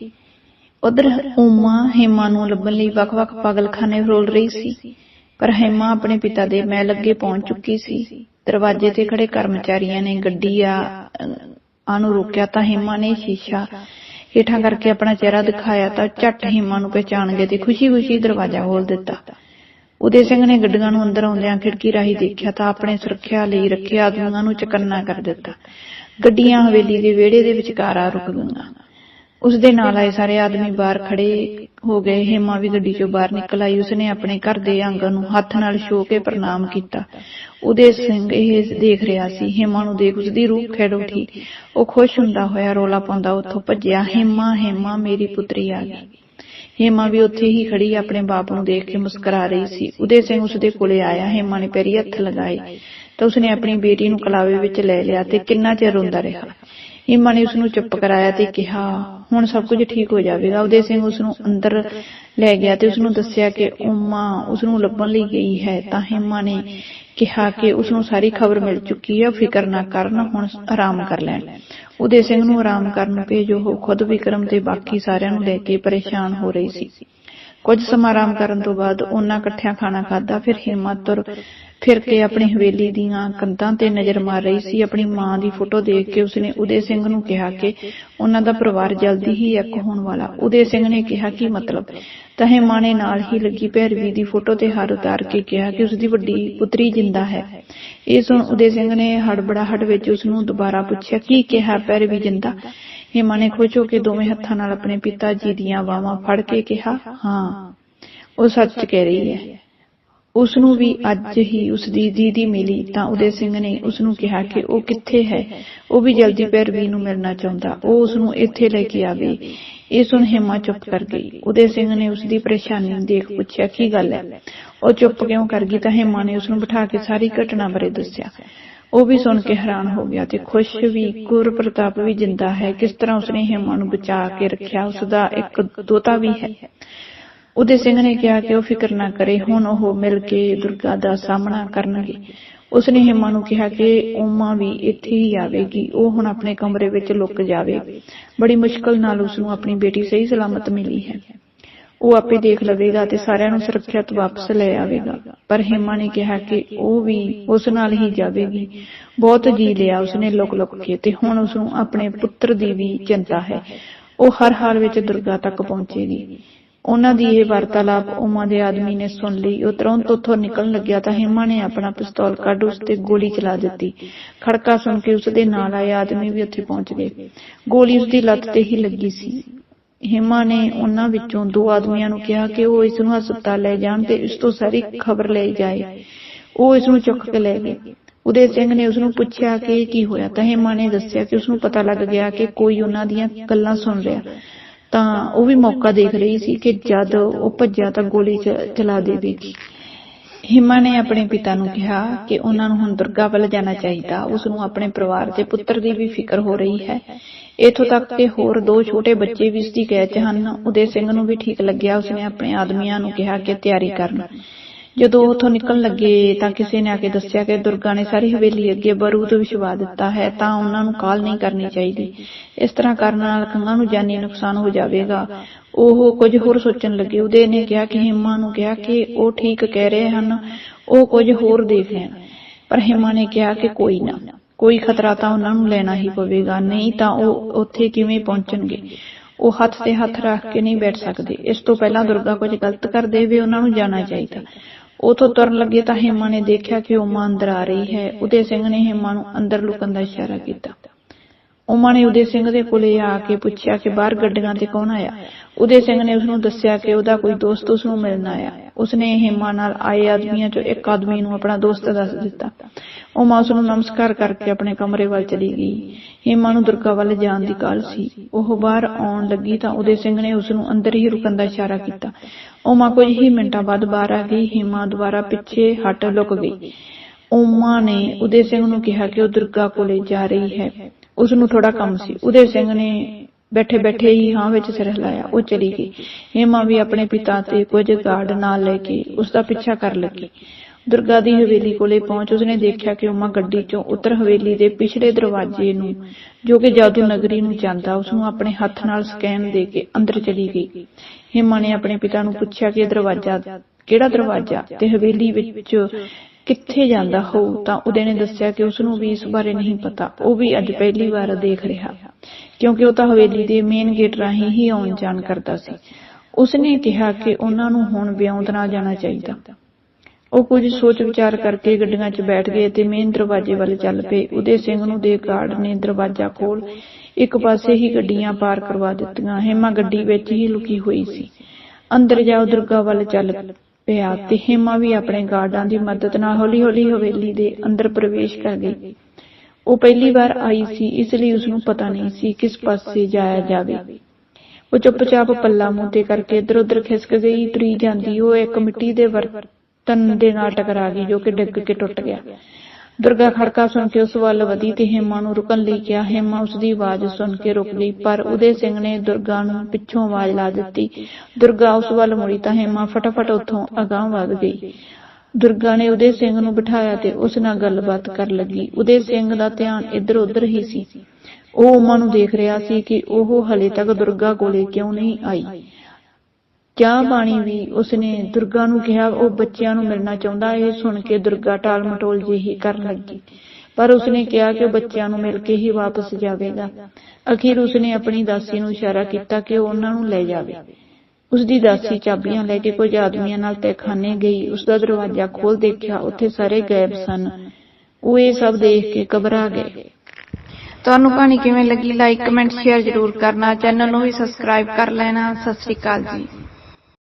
ਉਧਰ ਉਮਾ ਹੇਮਾ ਨੂੰ ਲੱਭਣ ਲਈ ਵੱਖ-ਵੱਖ ਪਾਗਲਖਾਨੇ ਰੋਲ ਰਹੀ ਸੀ, ਪਰ ਹੇਮਾ ਆਪਣੇ ਪਿਤਾ ਦੇ ਮਹਿਲ ਅੱਗੇ ਪਹੁੰਚ ਚੁੱਕੀ ਸੀ। ਦਰਵਾਜ਼ੇ ਤੇ ਖੜੇ ਕਰਮਚਾਰੀਆਂ ਨੇ ਗੱਡੀ ਆ ਆ ਨੂੰ ਰੋਕਿਆ ਤਾਂ ਹੇਮਾ ਨੇ ਸ਼ੀਸ਼ਾ ਹੇਠਾਂ ਕਰਕੇ ਆਪਣਾ ਚਿਹਰਾ ਦਿਖਾਇਆ ਤਾਂ ਝੱਟ ਹੇਮਾ ਨੂੰ ਪਛਾਣ ਗਏ ਤੇ ਖੁਸ਼ੀ-ਖੁਸ਼ੀ ਦਰਵਾਜ਼ਾ ਖੋਲ ਦਿੱਤਾ। ਉਦੇ ਸਿੰਘ ਨੇ ਗੱਡੀਆਂ ਨੂੰ ਅੰਦਰ ਆਉਂਦਿਆਂ ਖਿੜਕੀ ਰਾਹੀਂ ਦੇਖਿਆ ਤਾਂ ਆਪਣੇ ਸੁਰੱਖਿਆ ਲਈ ਰੱਖੇ ਆਦਮੀਆਂ ਨੂੰ ਚਕੰਨਾ ਕਰ ਦਿੱਤਾ। ਗੱਡੀਆਂ ਹਵੇਲੀ ਦੇ ਵਿਹੜੇ ਦੇ ਵਿਚਕਾਰ ਆ ਰੁਕ ਗਈਆਂ। ਉਸ ਦੇ ਨਾਲ ਆਏ ਸਾਰੇ ਆਦਮੀ ਬਾਹਰ ਖੜੇ ਹੋ ਗਏ। ਹੇਮਾ ਵੀ ਗੱਡੀ ਚੋਂ ਬਾਹਰ ਨਿਕਲ ਆਈ। ਉਸਨੇ ਆਪਣੇ ਘਰ ਦੇ ਆਂਗਣ ਨੂੰ ਹੱਥ ਨਾਲ ਛੋ ਕੇ ਪ੍ਰਣਾਮ ਕੀਤਾ। ਉਦੇ ਸਿੰਘ ਇਹ ਦੇਖ ਰਿਹਾ ਸੀ। ਹੇਮਾ ਨੂੰ ਦੇਖ ਉਸਦੀ ਰੂਹ ਖਿੜ ਉੱਠੀ। ਉਹ ਖੁਸ਼ ਹੁੰਦਾ ਹੋਇਆ ਰੋਲਾ ਪਾਉਂਦਾ ਉੱਥੋਂ ਭੱਜਿਆ। ਹੇਮਾ ਹੇਮਾ, ਮੇਰੀ ਪੁੱਤਰੀ ਆ ਗਈ। ਹੇਮਾ ਵੀ ਉੱਥੇ ਹੀ ਖੜੀ ਆਪਣੇ ਬਾਪ ਨੂੰ ਦੇਖ ਕੇ ਮੁਸਕਰਾ ਰਹੀ ਸੀ। ਉਦੇ ਸਿੰਘ ਉਸਦੇ ਕੋਲੇ ਆਇਆ। ਹੇਮਾ ਨੇ ਪੈਰੀ ਹੱਥ ਲਗਾਏ। ਤਾਂ ਉਸਨੇ ਆਪਣੀ ਬੇਟੀ ਨੂੰ ਕਲਾਵੇ ਵਿੱਚ ਲੈ ਲਿਆ ਤੇ ਕਿੰਨਾ ਚਿਰ ਰੋਂਦਾ ਰਿਹਾ। ਹਿੰਮਾ ਨੇ ਉਸ ਨੂੰ ਚੁੱਪ ਕਰਾਇਆ ਤੇ ਕਿਹਾ, ਹੁਣ ਸਭ ਕੁਝ ਠੀਕ ਹੋ ਜਾਵੇਗਾ। ਉਦੇ ਸਿੰਘ ਉਸ ਨੂੰ ਅੰਦਰ ਲੈ ਗਿਆ ਤੇ ਉਸ ਨੂੰ ਦੱਸਿਆ ਕਿ ਉਮਾ ਉਸ ਨੂੰ ਲੱਭਣ ਲਈ ਗਈ ਹੈ। ਤਾਂ ਹਿੰਮਾ ਨੇ ਕਿਹਾ ਕਿ ਉਸ ਨੂੰ ਸਾਰੀ ਖਬਰ ਮਿਲ ਚੁੱਕੀ ਹੈ ਫਿਕਰ ਨਾ ਕਰਨ, ਹੁਣ ਆਰਾਮ ਕਰ ਲੈਣ। ਉਦੇ ਸਿੰਘ ਨੂੰ ਆਰਾਮ ਕਰਨ ਭੇਜੋ। ਉਹ ਖੁਦ ਵਿਕਰਮ ਤੇ ਬਾਕੀ ਸਾਰਿਆਂ ਨੂੰ ਲੈ ਕੇ ਪਰੇਸ਼ਾਨ ਹੋ ਰਹੀ ਸੀ। ਕੁਝ ਸਮਾਂ ਆਰਾਮ ਕਰਨ ਤੋਂ ਬਾਅਦ ਉਹਨਾਂ ਇਕੱਠਿਆਂ ਖਾਣਾ ਖਾਧਾ, ਫਿਰ ਹਿੰਮਤ ਤੁਰ, ਫਿਰ ਕੇ ਆਪਣੀ ਹਵੇਲੀ ਦੀਆਂ ਕੰਧਾਂ ਤੇ ਨਜ਼ਰ ਮਾਰ ਰਹੀ ਸੀ। ਆਪਣੀ ਮਾਂ ਦੀ ਫੋਟੋ ਦੇਖ ਕੇ ਉਸਨੇ ਉਦੇ ਸਿੰਘ ਨੂੰ ਕਿਹਾ ਕਿ ਉਹਨਾਂ ਦਾ ਪਰਿਵਾਰ ਜਲਦੀ ਹੀ ਇੱਕ ਹੋਣ ਵਾਲਾ। ਉਦੇ ਸਿੰਘ ਨੇ ਕਿਹਾ ਕਿ ਮਤਲਬ ਤਹੇ ਹੇਮਾ ਨੇ ਨਾਲ ਹੀ ਲੱਗੀ ਭੈਰਵੀ ਦੀ ਫੋਟੋ ਤੇ ਹੱਥ ਉਤਾਰ ਕੇ ਕਿਹਾ ਕਿ ਉਸਦੀ ਵੱਡੀ ਪੁੱਤਰੀ ਜਿੰਦਾ ਹੈ। ਇਹ ਸੁਣ ਉਦੇ ਸਿੰਘ ਨੇ ਹੜਬੜਾਹਟ ਵਿੱਚ ਉਸ ਨੂੰ ਦੁਬਾਰਾ ਪੁੱਛਿਆ, ਕੀ ਕਿਹਾ ਭੈਰਵੀ ਜਿੰਦਾ? ਹੇਮਾ ਨੇ ਖੁਸ਼ ਹੋ ਕੇ ਦੋਵੇਂ ਹੱਥਾਂ ਨਾਲ ਆਪਣੇ ਪਿਤਾ ਜੀ ਦੀਆਂ ਬਾਹਾਂ ਫੜ ਕੇ ਕਿਹਾ, ਹਾਂ, ਉਹ ਸੱਚ ਕਹਿ ਰਹੀ ਹੈ। ਉਸ ਨੂੰ ਵੀ ਅੱਜ ਹੀ ਉਸ ਦੀ ਦੀਦੀ ਮਿਲੀ ਤਾਂ ਉਦੇ ਸਿੰਘ ਨੇ ਉਸ ਨੂੰ ਕਿਹਾ ਕਿ ਉਹ ਕਿੱਥੇ ਹੈ? ਉਹ ਵੀ ਜਲਦੀ ਪੈਰਵੀ ਨੂੰ ਮਿਲਣਾ ਚਾਹੁੰਦਾ। ਉਹ ਉਸ ਨੂੰ ਇੱਥੇ ਲੈ ਕੇ ਆਵੇ। ਇਹ ਸੁਣ ਹਿਮਾ ਚੁੱਪ ਕਰ ਗਈ। ਉਦੇ ਸਿੰਘ ਨੇ ਉਸ ਦੀ ਪਰੇਸ਼ਾਨੀ ਦੇਖ ਪੁੱਛਿਆ, ਕੀ ਗੱਲ ਹੈ? ਉਹ ਚੁੱਪ ਕਿਉਂ ਕਰ ਗਈ? ਤਾਂ ਹਿਮਾ ਨੇ ਉਸ ਨੂੰ ਬਿਠਾ ਕੇ ਸਾਰੀ ਘਟਨਾ ਬਾਰੇ ਦੱਸਿਆ। ਉਹ ਵੀ ਸੁਣ ਕੇ ਹੈਰਾਨ ਹੋ ਗਿਆ ਤੇ ਖੁਸ਼ ਵੀ ਗੁਰ ਪ੍ਰਤਾਪ ਵੀ ਜਿੰਦਾ ਹੈ। ਕਿਸ ਤਰ੍ਹਾਂ ਉਸਨੇ ਹਿਮਾ ਨੂੰ ਬਚਾ ਕੇ ਰੱਖਿਆ ਉਸ ਦਾ ਇੱਕ ਦੋਤਾ ਵੀ ਹੈ। ਉਦੇ ਸਿੰਘ ਨੇ ਕਿਹਾ ਕਿ ਉਹ ਫਿਕਰ ਨਾ ਕਰੇ, ਹੁਣ ਉਹ ਮਿਲ ਕੇ ਦੁਰਗਾ ਦਾ ਸਾਹਮਣਾ ਕਰਨਗੇ। ਉਸਨੇ ਹਿਮਾ ਨੂੰ ਕਿਹਾ ਕਿ ਉਮਾ ਵੀ ਇੱਥੇ ਹੀ ਆਵੇਗੀ, ਉਹ ਹੁਣ ਆਪਣੇ ਕਮਰੇ ਵਿੱਚ ਲੁਕ ਜਾਵੇ। ਬੜੀ ਮੁਸ਼ਕਲ ਨਾਲ ਉਸ ਨੂੰ ਆਪਣੀ ਬੇਟੀ ਸਹੀ ਸਲਾਮਤ ਮਿਲੀ ਹੈ। ਉਹ ਆਪੇ ਦੇਖ ਲਵੇਗਾ ਤੇ ਸਾਰਿਆਂ ਨੂੰ ਸੁਰੱਖਿਅਤ ਵਾਪਸ ਲੈ ਆਵੇਗਾ। ਪਰ ਹੇਮਾ ਨੇ ਕਿਹਾ ਕਿ ਉਹ ਵੀ ਉਸ ਨਾਲ ਹੀ ਜਾਵੇਗੀ। ਬਹੁਤ ਜੀ ਲਿਆ ਉਸਨੇ ਲੁਕ ਲੁਕ ਕੇ ਤੇ ਹੁਣ ਉਸ ਨੂੰ ਆਪਣੇ ਪੁੱਤਰ ਦੀ ਵੀ ਚਿੰਤਾ ਹੈ। ਉਹ ਹਰ ਹਾਲ ਵਿੱਚ ਦੁਰਗਾ ਤੱਕ ਪਹੁੰਚੇਗੀ। ਉਹਨਾਂ ਦੀ ਇਹ ਵਾਰਤਾਲਾਪ ਉਮਾ ਦੇ ਆਦਮੀ ਨੇ ਸੁਣ ਲਈ। ਉਹ ਤੁਰੰਤ ਉੱਥੋਂ ਨਿਕਲਣ ਲੱਗਿਆ ਤਾਂ ਹਿਮਾ ਨੇ ਆਪਣਾ ਪਿਸਤੌਲ ਕੱਢ ਉਸ ਤੇ ਗੋਲੀ ਚਲਾ ਦਿੱਤੀ। ਖੜਕਾ ਸੁਣ ਕੇ ਉਸ ਦੇ ਨਾਲ ਆਏ ਆਦਮੀ ਵੀ ਉੱਥੇ ਪਹੁੰਚ ਗਏ। ਗੋਲੀ ਉਸ ਦੀ ਲੱਤ ਤੇ ਹੀ ਲੱਗੀ ਸੀ। ਹਿਮਾ ਨੇ ਉਹਨਾਂ ਵਿੱਚੋਂ ਦੋ ਆਦਮੀਆਂ ਨੂੰ ਕਿਹਾ ਕਿ ਉਹ ਇਸ ਨੂੰ ਹਸਪਤਾਲ ਲੈ ਜਾਣ ਤੇ ਇਸ ਤੋਂ ਸਾਰੀ ਖਬਰ ਲੈ ਜਾਏ। ਉਹ ਇਸ ਨੂੰ ਚੁੱਕ ਕੇ ਲੈ ਗਏ। ਉਦੇ ਸਿੰਘ ਨੇ ਉਸ ਨੂੰ ਪੁੱਛਿਆ ਕਿ ਕੀ ਹੋਇਆ? ਤਾਂ ਹਿਮਾ ਨੇ ਦੱਸਿਆ ਕਿ ਉਸ ਨੂੰ ਪਤਾ ਲੱਗ ਗਿਆ ਕਿ ਕੋਈ ਉਹਨਾਂ ਦੀਆਂ ਗੱਲਾਂ ਸੁਣ ਰਿਹਾ। ਤਾਂ ਉਹ ਵੀ ਮੌਕਾ ਦੇਖ ਰਹੀ ਸੀ ਕਿ ਜਦ ਉਹ ਭੱਜਿਆ ਤਾਂ ਗੋਲੀ ਚਲਾ ਦੇਵੇਗੀ। ਹਿਮਾ ਨੇ ਆਪਣੇ ਪਿਤਾ ਨੂੰ ਕਿਹਾ ਕਿ ਉਹਨਾਂ ਨੂੰ ਹੁਣ ਦੁਰਗਾ ਵੱਲ ਜਾਣਾ ਚਾਹੀਦਾ। ਉਸ ਨੂੰ ਆਪਣੇ ਪਰਿਵਾਰ ਤੇ ਪੁੱਤਰ ਦੀ ਵੀ ਫਿਕਰ ਹੋ ਰਹੀ ਹੈ। ਇਥੋਂ ਤੱਕ ਕਿ ਹੋਰ ਦੋ ਛੋਟੇ ਬੱਚੇ ਵੀ ਇਸ ਦੀ ਕੈਦ 'ਚ ਹਨ। ਉਦੇ ਸਿੰਘ ਨੂੰ ਵੀ ਠੀਕ ਲੱਗਿਆ। ਉਸਨੇ ਆਪਣੇ ਆਦਮੀਆਂ ਨੂੰ ਕਿਹਾ ਕਿ ਤਿਆਰੀ ਕਰਨ। ਜਦੋਂ ਉਹ ਉੱਥੋਂ ਨਿਕਲਣ ਲੱਗੇ ਤਾਂ ਕਿਸੇ ਨੇ ਆ ਕੇ ਦੱਸਿਆ ਕਿ ਦੁਰਗਾ ਨੇ ਸਾਰੀ ਹਵੇਲੀ ਅੱਗੇ ਬਰੂਦ ਵਿਛਵਾ ਦਿੱਤਾ ਹੈ, ਤਾਂ ਉਹਨਾਂ ਨੂੰ ਕਾਲ ਨਹੀਂ ਕਰਨੀ ਚਾਹੀਦੀ। ਇਸ ਤਰ੍ਹਾਂ ਕਰਨ ਨਾਲ ਕੰਗਾਂ ਨੂੰ ਜਾਨੀ ਨੁਕਸਾਨ ਹੋ ਜਾਵੇਗਾ। ਉਹ ਕੁਝ ਹੋਰ ਸੋਚਣ ਲੱਗੇ। ਉਹਦੇ ਨੇ ਕਿਹਾ ਕਿ ਹਿੰਮਾ ਨੂੰ ਕਿਹਾ ਕਿ ਉਹ ਠੀਕ ਕਹਿ ਰਹੇ ਹਨ, ਉਹ ਕੁਝ ਹੋਰ ਦੇਖ ਲੈਣ। ਪਰ ਹਿੰਮਾ ਨੇ ਕਿਹਾ ਕਿ ਕੋਈ ਨਾ, ਕੋਈ ਖਤਰਾ ਤਾਂ ਉਹਨਾਂ ਨੂੰ ਲੈਣਾ ਹੀ ਪਵੇਗਾ, ਨਹੀਂ ਤਾਂ ਉਹ ਉੱਥੇ ਕਿਵੇਂ ਪਹੁੰਚਣਗੇ? ਉਹ ਹੱਥ ਤੇ ਹੱਥ ਰੱਖ ਕੇ ਨਹੀਂ ਬੈਠ ਸਕਦੇ। ਇਸ ਤੋਂ ਪਹਿਲਾਂ ਦੁਰਗਾ ਕੁਝ ਗਲਤ ਕਰ ਦੇਵੇ, ਉਹਨਾਂ ਨੂੰ ਜਾਣਾ ਚਾਹੀਦਾ। ਉਥੋਂ ਤੁਰਨ ਲੱਗੇ ਤਾਂ ਹੇਮਾ ਨੇ ਦੇਖਿਆ ਕਿ ਉਮਾ ਅੰਦਰ ਆ ਰਹੀ ਹੈ। ਉਦੇ ਸਿੰਘ ਨੇ ਹਿੰਮਾ ਨੂੰ ਅੰਦਰ ਲੁਕਣ ਦਾ ਇਸ਼ਾਰਾ ਕੀਤਾ। ਉਮਾ ਨੇ ਉਦੇ ਸਿੰਘ ਦੇ ਕੋਲੇ ਆ ਕੇ ਪੁੱਛਿਆ ਕਿ ਬਾਹਰ ਗੱਡੀਆਂ ਤੇ ਕੌਣ ਆਇਆ? ਉਦੇ ਸਿੰਘ ਨੇ ਉਸ ਨੂੰ ਦੱਸਿਆ ਕਿ ਉਹਦਾ ਕੋਈ ਦੋਸਤ ਉਸ ਨੂੰ ਮਿਲਣ ਆਇਆ। ਉਸਨੇ ਹਿੰਮਾ ਨਾਲ ਆਏ ਆਦਮੀਆਂ ਚੋਂ ਇੱਕ ਆਦਮੀ ਨੂੰ ਆਪਣਾ ਦੋਸਤ ਦੱਸ ਦਿੱਤਾ। ਉਮਾ ਉਸ ਨੂੰ ਨਮਸਕਾਰ ਕਰਕੇ ਆਪਣੇ ਕਮਰੇ ਵੱਲ ਚਲੀ ਗਈ। ਹਿੰਮਾ ਨੂੰ ਦੁਰਗਾ ਵੱਲ ਜਾਣ ਦੀ ਕਾਲ ਸੀ। ਉਹ ਬਾਹਰ ਆਉਣ ਲੱਗੀ ਤਾਂ ਉਦੇ ਸਿੰਘ ਨੇ ਉਸ ਨੂੰ ਅੰਦਰ ਹੀ ਰੁਕਣ ਦਾ ਇਸ਼ਾਰਾ ਕੀਤਾ। ਉਮਾ ਕੁਝ ਹੀ ਮਿੰਟਾਂ ਬਾਅਦ ਬਾਹਰ ਆ ਗਈ। ਹਿੰਮਾ ਦੁਬਾਰਾ ਪਿੱਛੇ ਹਟ ਲੁਕ ਗਈ। ਉਮਾ ਨੇ ਉਦੇ ਸਿੰਘ ਨੂੰ ਕਿਹਾ ਕਿ ਉਹ ਦੁਰਗਾ ਕੋਲੇ ਜਾ ਰਹੀ ਹੈ। ਉਸ ਨੂੰ ਥੋੜਾ ਕੰਮ ਸੀ। ਉਦੇ ਸਿੰਘ ਨੇ ਬੈਠੇ ਬੈਠੇ ਹੀ ਹਾਂ ਵਿੱਚ ਸਿਰ ਹਿਲਾਇਆ, ਉਹ ਚਲੀ ਗਈ। ਹਿੰਮਾ ਵੀ ਆਪਣੇ ਪਿਤਾ ਤੇ ਕੁਝ ਗਾਰਡ ਨਾਲ ਲੈ ਕੇ ਉਸ ਦਾ ਪਿੱਛਾ ਕਰ ਲੱਗੀ। ਦੁਰਗਾ ਦੀ ਹਵੇਲੀ ਕੋਲੇ ਪਹੁੰਚ ਉਸਨੇ ਦੇਖਿਆ ਕਿ ਉਮਾ ਗੱਡੀ ਚੋਂ ਉਤਰ ਹਵੇਲੀ ਦੇ ਪਿਛਲੇ ਦਰਵਾਜ਼ੇ ਨੂੰ, ਜੋ ਕਿ ਜਾਦੂ ਨਗਰੀ ਨੂੰ ਜਾਂਦਾ, ਉਸ ਨੂੰ ਆਪਣੇ ਹੱਥ ਨਾਲ ਸਕੈਨ ਦੇ ਕੇ ਅੰਦਰ ਚਲੀ ਗਈ। ਹਿੰਮਾ ਨੇ ਆਪਣੇ ਪਿਤਾ ਨੂੰ ਪੁੱਛਿਆ ਕਿ ਇਹ ਦਰਵਾਜ਼ਾ ਕਿਹੜਾ ਦਰਵਾਜ਼ਾ? ਤੇ ਹਵੇਲੀ ਵਿੱਚ ਕਿੱਥੇ ਜਾਂਦਾ ਹੋਊ ਤਾਂ ਉਹਦੇ ਨੇ ਦੱਸਿਆ ਕਿ ਉਸ ਨੂੰ ਵੀ ਇਸ ਬਾਰੇ ਨਹੀਂ ਪਤਾ। ਉਹ ਵੀ ਅੱਜ ਪਹਿਲੀ ਵਾਰ ਦੇਖ ਰਿਹਾ। ਕਿਉਂਕਿ ਉਹ ਤਾਂ ਹਵੇਲੀ ਦੇ ਮੇਨ ਗੇਟ ਰਾਹੀਂ ਹੀ ਆਉਣ ਜਾਣ ਕਰਦਾ ਸੀ। ਉਸਨੇ ਕਿਹਾ ਕਿ ਉਹਨਾਂ ਨੂੰ ਹੁਣ ਵਿਉਂਤ ਨਾਲ ਜਾਣਾ ਚਾਹੀਦਾ। ਉਹ ਕੁਝ ਸੋਚ ਵਿਚਾਰ ਕਰਕੇ ਗੱਡੀਆਂ 'ਚ ਬੈਠ ਗਏ ਤੇ ਮੇਨ ਦਰਵਾਜ਼ੇ ਵੱਲ ਚੱਲ ਪਏ। ਉਦੇ ਸਿੰਘ ਨੂੰ ਦੇ ਗਾਰਡ ਨੇ ਦਰਵਾਜ਼ਾ ਖੋਲ ਇੱਕ ਪਾਸੇ ਹੀ ਗੱਡੀਆਂ ਪਾਰ ਕਰਵਾ ਦਿੱਤੀਆਂ। ਹੇਮਾ ਗੱਡੀ ਵਿੱਚ ਹੀ ਲੁਕੀ ਹੋਈ ਸੀ। ਅੰਦਰ ਜਾਓ ਦੁਰਗਾ ਵੱਲ ਚੱਲ ਪਿਆ ਤੇ ਹੇਮਾ ਵੀ ਆਪਣੇ ਗਾਰਡਾਂ ਦੀ ਮਦਦ ਨਾਲ ਹੌਲੀ-ਹੌਲੀ ਹਵੇਲੀ ਦੇ ਅੰਦਰ ਪ੍ਰਵੇਸ਼ ਕਰ ਗਈ। ਉਹ ਪਹਿਲੀ ਵਾਰ ਆਈ ਸੀ, ਇਸ ਲਈ ਉਸ ਨੂੰ ਪਤਾ ਨਹੀਂ ਸੀ ਕਿਸ ਪਾਸੇ ਜਾਇਆ ਜਾਵੇ। ਉਹ ਚੁੱਪਚਾਪ ਪੱਲਾ ਮੂੰਹ ਕਰਕੇ ਇੱਧਰ-ਉੱਧਰ ਖਿਸਕ ਗਈ, ਤੁਰੀ ਜਾਂਦੀ। ਉਹ ਇੱਕ ਮਿੱਟੀ ਦੇ ਬਰਤਨ ਦੇ ਨਾਲ ਟਕਰਾ ਗਈ, ਜੋ ਕਿ ਡਿੱਗ ਕੇ ਟੁੱਟ ਗਿਆ। ਦੁਰਗਾ ਖੜਕਾ ਸੁਣ ਕੇ ਉਸ ਵੱਲ ਵਧੀ ਤੇ ਹੇਮਾ ਨੂੰ ਰੁਕਣ ਲਈ ਕਿਹਾ। ਹੇਮਾ ਉਸ ਦੀ ਆਵਾਜ਼ ਸੁਣ ਕੇ ਰੁਕ ਗਈ, ਪਰ ਉਦੇ ਸਿੰਘ ਨੇ ਦੁਰਗਾ ਨੂੰ ਪਿੱਛੋਂ ਆਵਾਜ਼ ਲਾ ਦਿੱਤੀ। ਦੁਰਗਾ ਉਸ ਵੱਲ ਮੁੜੀ ਤਾਂ ਹੇਮਾ ਫਟਾਫਟ ਉੱਥੋਂ ਅਗਾਂਹ ਵਧ ਗਈ। ਦੁਰਗਾ ਨੇ ਉਦੇ ਸਿੰਘ ਨੂੰ ਬਿਠਾਇਆ ਤੇ ਉਸ ਨਾਲ ਗੱਲਬਾਤ ਕਰਨ ਲੱਗੀ। ਉਦੇ ਸਿੰਘ ਦਾ ਧਿਆਨ ਇੱਧਰ ਉੱਧਰ ਹੀ ਸੀ। ਉਹ ਉਮਾ ਨੂੰ ਦੇਖ ਰਿਹਾ ਸੀ ਕਿ ਉਹ ਹਲੇ ਤੱਕ ਦੁਰਗਾ ਕੋਲੇ ਕਿਉਂ ਨਹੀਂ ਆਈ। ਚਾਹ ਪਾਣੀ ਵੀ ਉਸਨੇ ਦੁਰਗਾ ਨੂੰ ਕਿਹਾ, ਉਹ ਬੱਚਿਆਂ ਨੂੰ ਮਿਲਣਾ ਚਾਹੁੰਦਾ। ਇਹ ਸੁਣ ਕੇ ਦੁਰਗਾ ਟਾਲ ਮਟੋਲ ਜਿਹੀ ਕਰਨ ਲੱਗੀ। ਪਰ ਉਸਨੇ ਕਿਹਾ ਕਿ ਉਹ ਬੱਚਿਆਂ ਨੂੰ ਮਿਲ ਕੇ ਹੀ ਵਾਪਸ ਜਾਵੇਗਾ। ਅਖੀਰ ਉਸਨੇ ਆਪਣੀ ਦਾਸੀ ਨੂੰ ਇਸ਼ਾਰਾ ਕੀਤਾ ਕਿ ਉਹ ਉਹਨਾਂ ਨੂੰ ਲੈ ਜਾਵੇ। ਉਸਦੀ ਦਾਸੀ ਚਾਬੀਆਂ ਲੈ ਕੇ ਕੁਝ ਆਦਮੀਆਂ ਨਾਲ ਤਹਿਖਾਨੇ ਗਈ। ਉਸਦਾ ਦਰਵਾਜ਼ਾ ਖੋਲ ਦੇਖਿਆ, ਉੱਥੇ ਸਾਰੇ ਗਾਇਬ ਸਨ। ਉਹ ਇਹ ਸਭ ਦੇਖ ਕੇ ਘਬਰਾ ਗਏ। ਤੁਹਾਨੂੰ ਕਹਾਣੀ ਕਿਵੇਂ ਲੱਗੀ? ਲਾਈਕ ਕਮੈਂਟ ਸ਼ੇਅਰ ਜ਼ਰੂਰ ਕਰਨਾ। ਚੈਨਲ ਨੂੰ ਵੀ ਸਬਸਕ੍ਰਾਈਬ ਕਰ ਲੈਣਾ। ਸਤਿ ਸ਼੍ਰੀ ਅਕਾਲ ਜੀ।